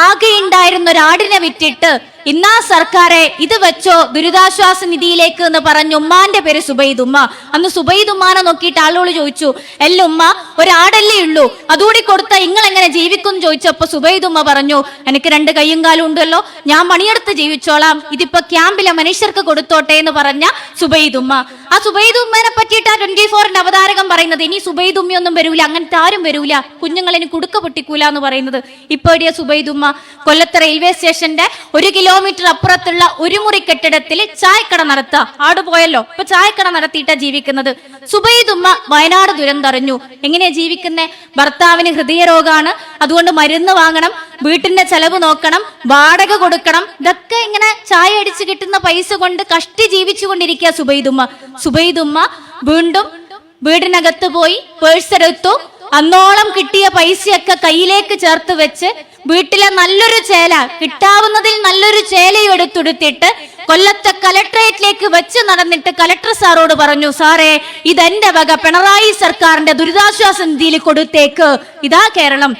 ആകെ ഉണ്ടായിരുന്ന ഒരാടിനെ വിറ്റിട്ട് ഇന്നാ സർക്കാരെ ഇത് വെച്ചോ ദുരിതാശ്വാസ നിധിയിലേക്ക് എന്ന് പറഞ്ഞു ഉമ്മാന്റെ പേര് സുബൈദുമ്മ. അന്ന് സുബൈദുമ്മാനെ നോക്കിയിട്ട് ആളോട് ചോദിച്ചു എല്ല ഉമ്മ ഒരാടല്ലേ ഉള്ളൂ. അതുകൂടി കൊടുത്ത നിങ്ങൾ എങ്ങനെ ജീവിക്കും ചോദിച്ചപ്പോ സുബൈദുമ്മ പറഞ്ഞു എനിക്ക് രണ്ട് കൈയും കാലും ഉണ്ടല്ലോ. ഞാൻ പണിയെടുത്ത് ജീവിച്ചോളാം. ഇതിപ്പോ ക്യാമ്പിലെ മനുഷ്യർക്ക് കൊടുത്തോട്ടെ എന്ന് പറഞ്ഞ സുബൈദുമ്മ. ആ സുബൈദുമ്മനെ പറ്റിയിട്ട് ആ ട്വന്റി ഫോറിന്റെ അവതാരകം പറയുന്നത് ഇനി സുബൈദുമ്മയൊന്നും വരൂല. അങ്ങനത്തെ ആരും വരൂല. കുഞ്ഞുങ്ങൾ ഇനി കുടുക്ക പൊട്ടിക്കൂല എന്ന് പറയുന്നത്. ഇപ്പോഴിയ സുബൈദുമ്മ കൊല്ലത്ത് റെയിൽവേ സ്റ്റേഷന്റെ ഒരു കിലോമീറ്റർ അപ്പുറത്തുള്ള ഒരു മുറി കെട്ടിടത്തിൽ ചായക്കട നടത്തുക ആട് പോയല്ലോ ഇപ്പൊ ചായക്കട നടത്തിയിട്ടാ ജീവിക്കുന്നത്. സുബൈദുമ്മ വയനാട് ദുരന്തറിഞ്ഞു. എങ്ങനെയാ ജീവിക്കുന്നേ? ഭർത്താവിന് ഹൃദയരോഗാണ്. അതുകൊണ്ട് മരുന്ന് വാങ്ങണം വീട്ടിന്റെ ചെലവ് നോക്കണം വാടക കൊടുക്കണം. ഇതൊക്കെ ഇങ്ങനെ ചായ അടിച്ചു കിട്ടുന്ന പൈസ കൊണ്ട് കഷ്ടി ജീവിച്ചു കൊണ്ടിരിക്കുക സുബൈദുമ്മ സുബൈദുമ്മ വീണ്ടും വീടിനകത്ത് പോയി പേഴ്സ് എടുത്തു. അന്നോളം കിട്ടിയ പൈസയൊക്കെ കയ്യിലേക്ക് ചേർത്ത് വെച്ച് വീട്ടിലെ നല്ലൊരു ചേല കിട്ടാവുന്നതിൽ നല്ലൊരു ചേലയും എടുത്തുടുത്തിട്ട് കൊല്ലത്തെ കലക്ട്രേറ്റിലേക്ക് വെച്ച് നടന്നിട്ട് കലക്ടർ സാറോട് പറഞ്ഞു സാറേ ഇതെന്റെ വക പിണറായി സർക്കാരിന്റെ ദുരിതാശ്വാസ നിധിയിൽ കൊടുത്തേക്ക്. ഇതാ കേരളം.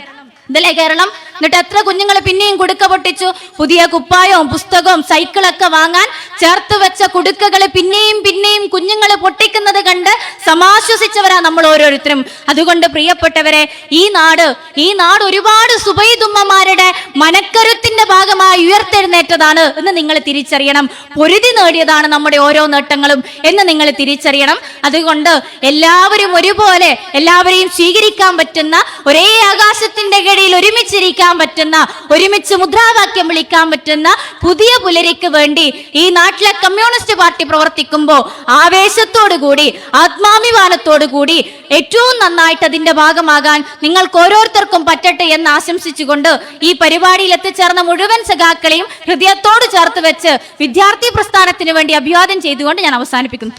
ഇതല്ലേ കേരളം? എന്നിട്ട് എത്ര കുഞ്ഞുങ്ങൾ പിന്നെയും കുടുക്ക പൊട്ടിച്ചു. പുതിയ കുപ്പായവും പുസ്തകവും സൈക്കിളൊക്കെ വാങ്ങാൻ ചേർത്ത് വെച്ച കുടുക്കകൾ പിന്നെയും പിന്നെയും കുഞ്ഞുങ്ങൾ പൊട്ടിക്കുന്നത് കണ്ട് സമാശ്വസിച്ചവരാ നമ്മൾ ഓരോരുത്തരും. അതുകൊണ്ട് പ്രിയപ്പെട്ടവരെ ഈ നാട് ഈ നാട് ഒരുപാട് സുബൈദുമ്മമാരുടെ മനക്കരുത്തിന്റെ ഭാഗമായി ഉയർത്തെഴുന്നേറ്റതാണ് എന്ന് നിങ്ങൾ തിരിച്ചറിയണം. പൊരുതി നേടിയതാണ് നമ്മുടെ ഓരോ നേട്ടങ്ങളും എന്ന് നിങ്ങൾ തിരിച്ചറിയണം. അതുകൊണ്ട് എല്ലാവരും ഒരുപോലെ എല്ലാവരെയും സ്വീകരിക്കാൻ പറ്റുന്ന ഒരേ ആകാശത്തിന്റെ കീഴിൽ ഒരുമിച്ചിരിക്കാൻ പറ്റുന്ന ഒരുമിച്ച് മുദ്രാവാക്യം വിളിക്കാൻ പറ്റുന്ന പുതിയ പുലരിക്ക് വേണ്ടി ഈ നാട്ടിലെ കമ്മ്യൂണിസ്റ്റ് പാർട്ടി പ്രവർത്തിക്കുമ്പോൾ ആവേശത്തോടു കൂടി ആത്മാഭിമാനത്തോടു കൂടി ഏറ്റവും നന്നായിട്ട് അതിന്റെ ഭാഗമാകാൻ നിങ്ങൾക്ക് ഓരോരുത്തർക്കും പറ്റട്ടെ എന്ന് ആശംസിച്ചുകൊണ്ട് ഈ പരിപാടിയിൽ എത്തിച്ചേർന്ന മുഴുവൻ സഖാക്കളെയും ഹൃദയത്തോട് ചേർത്ത് വെച്ച് വിദ്യാർത്ഥി പ്രസ്ഥാനത്തിന് വേണ്ടി അഭിവാദ്യം ചെയ്തുകൊണ്ട് ഞാൻ അവസാനിപ്പിക്കുന്നു.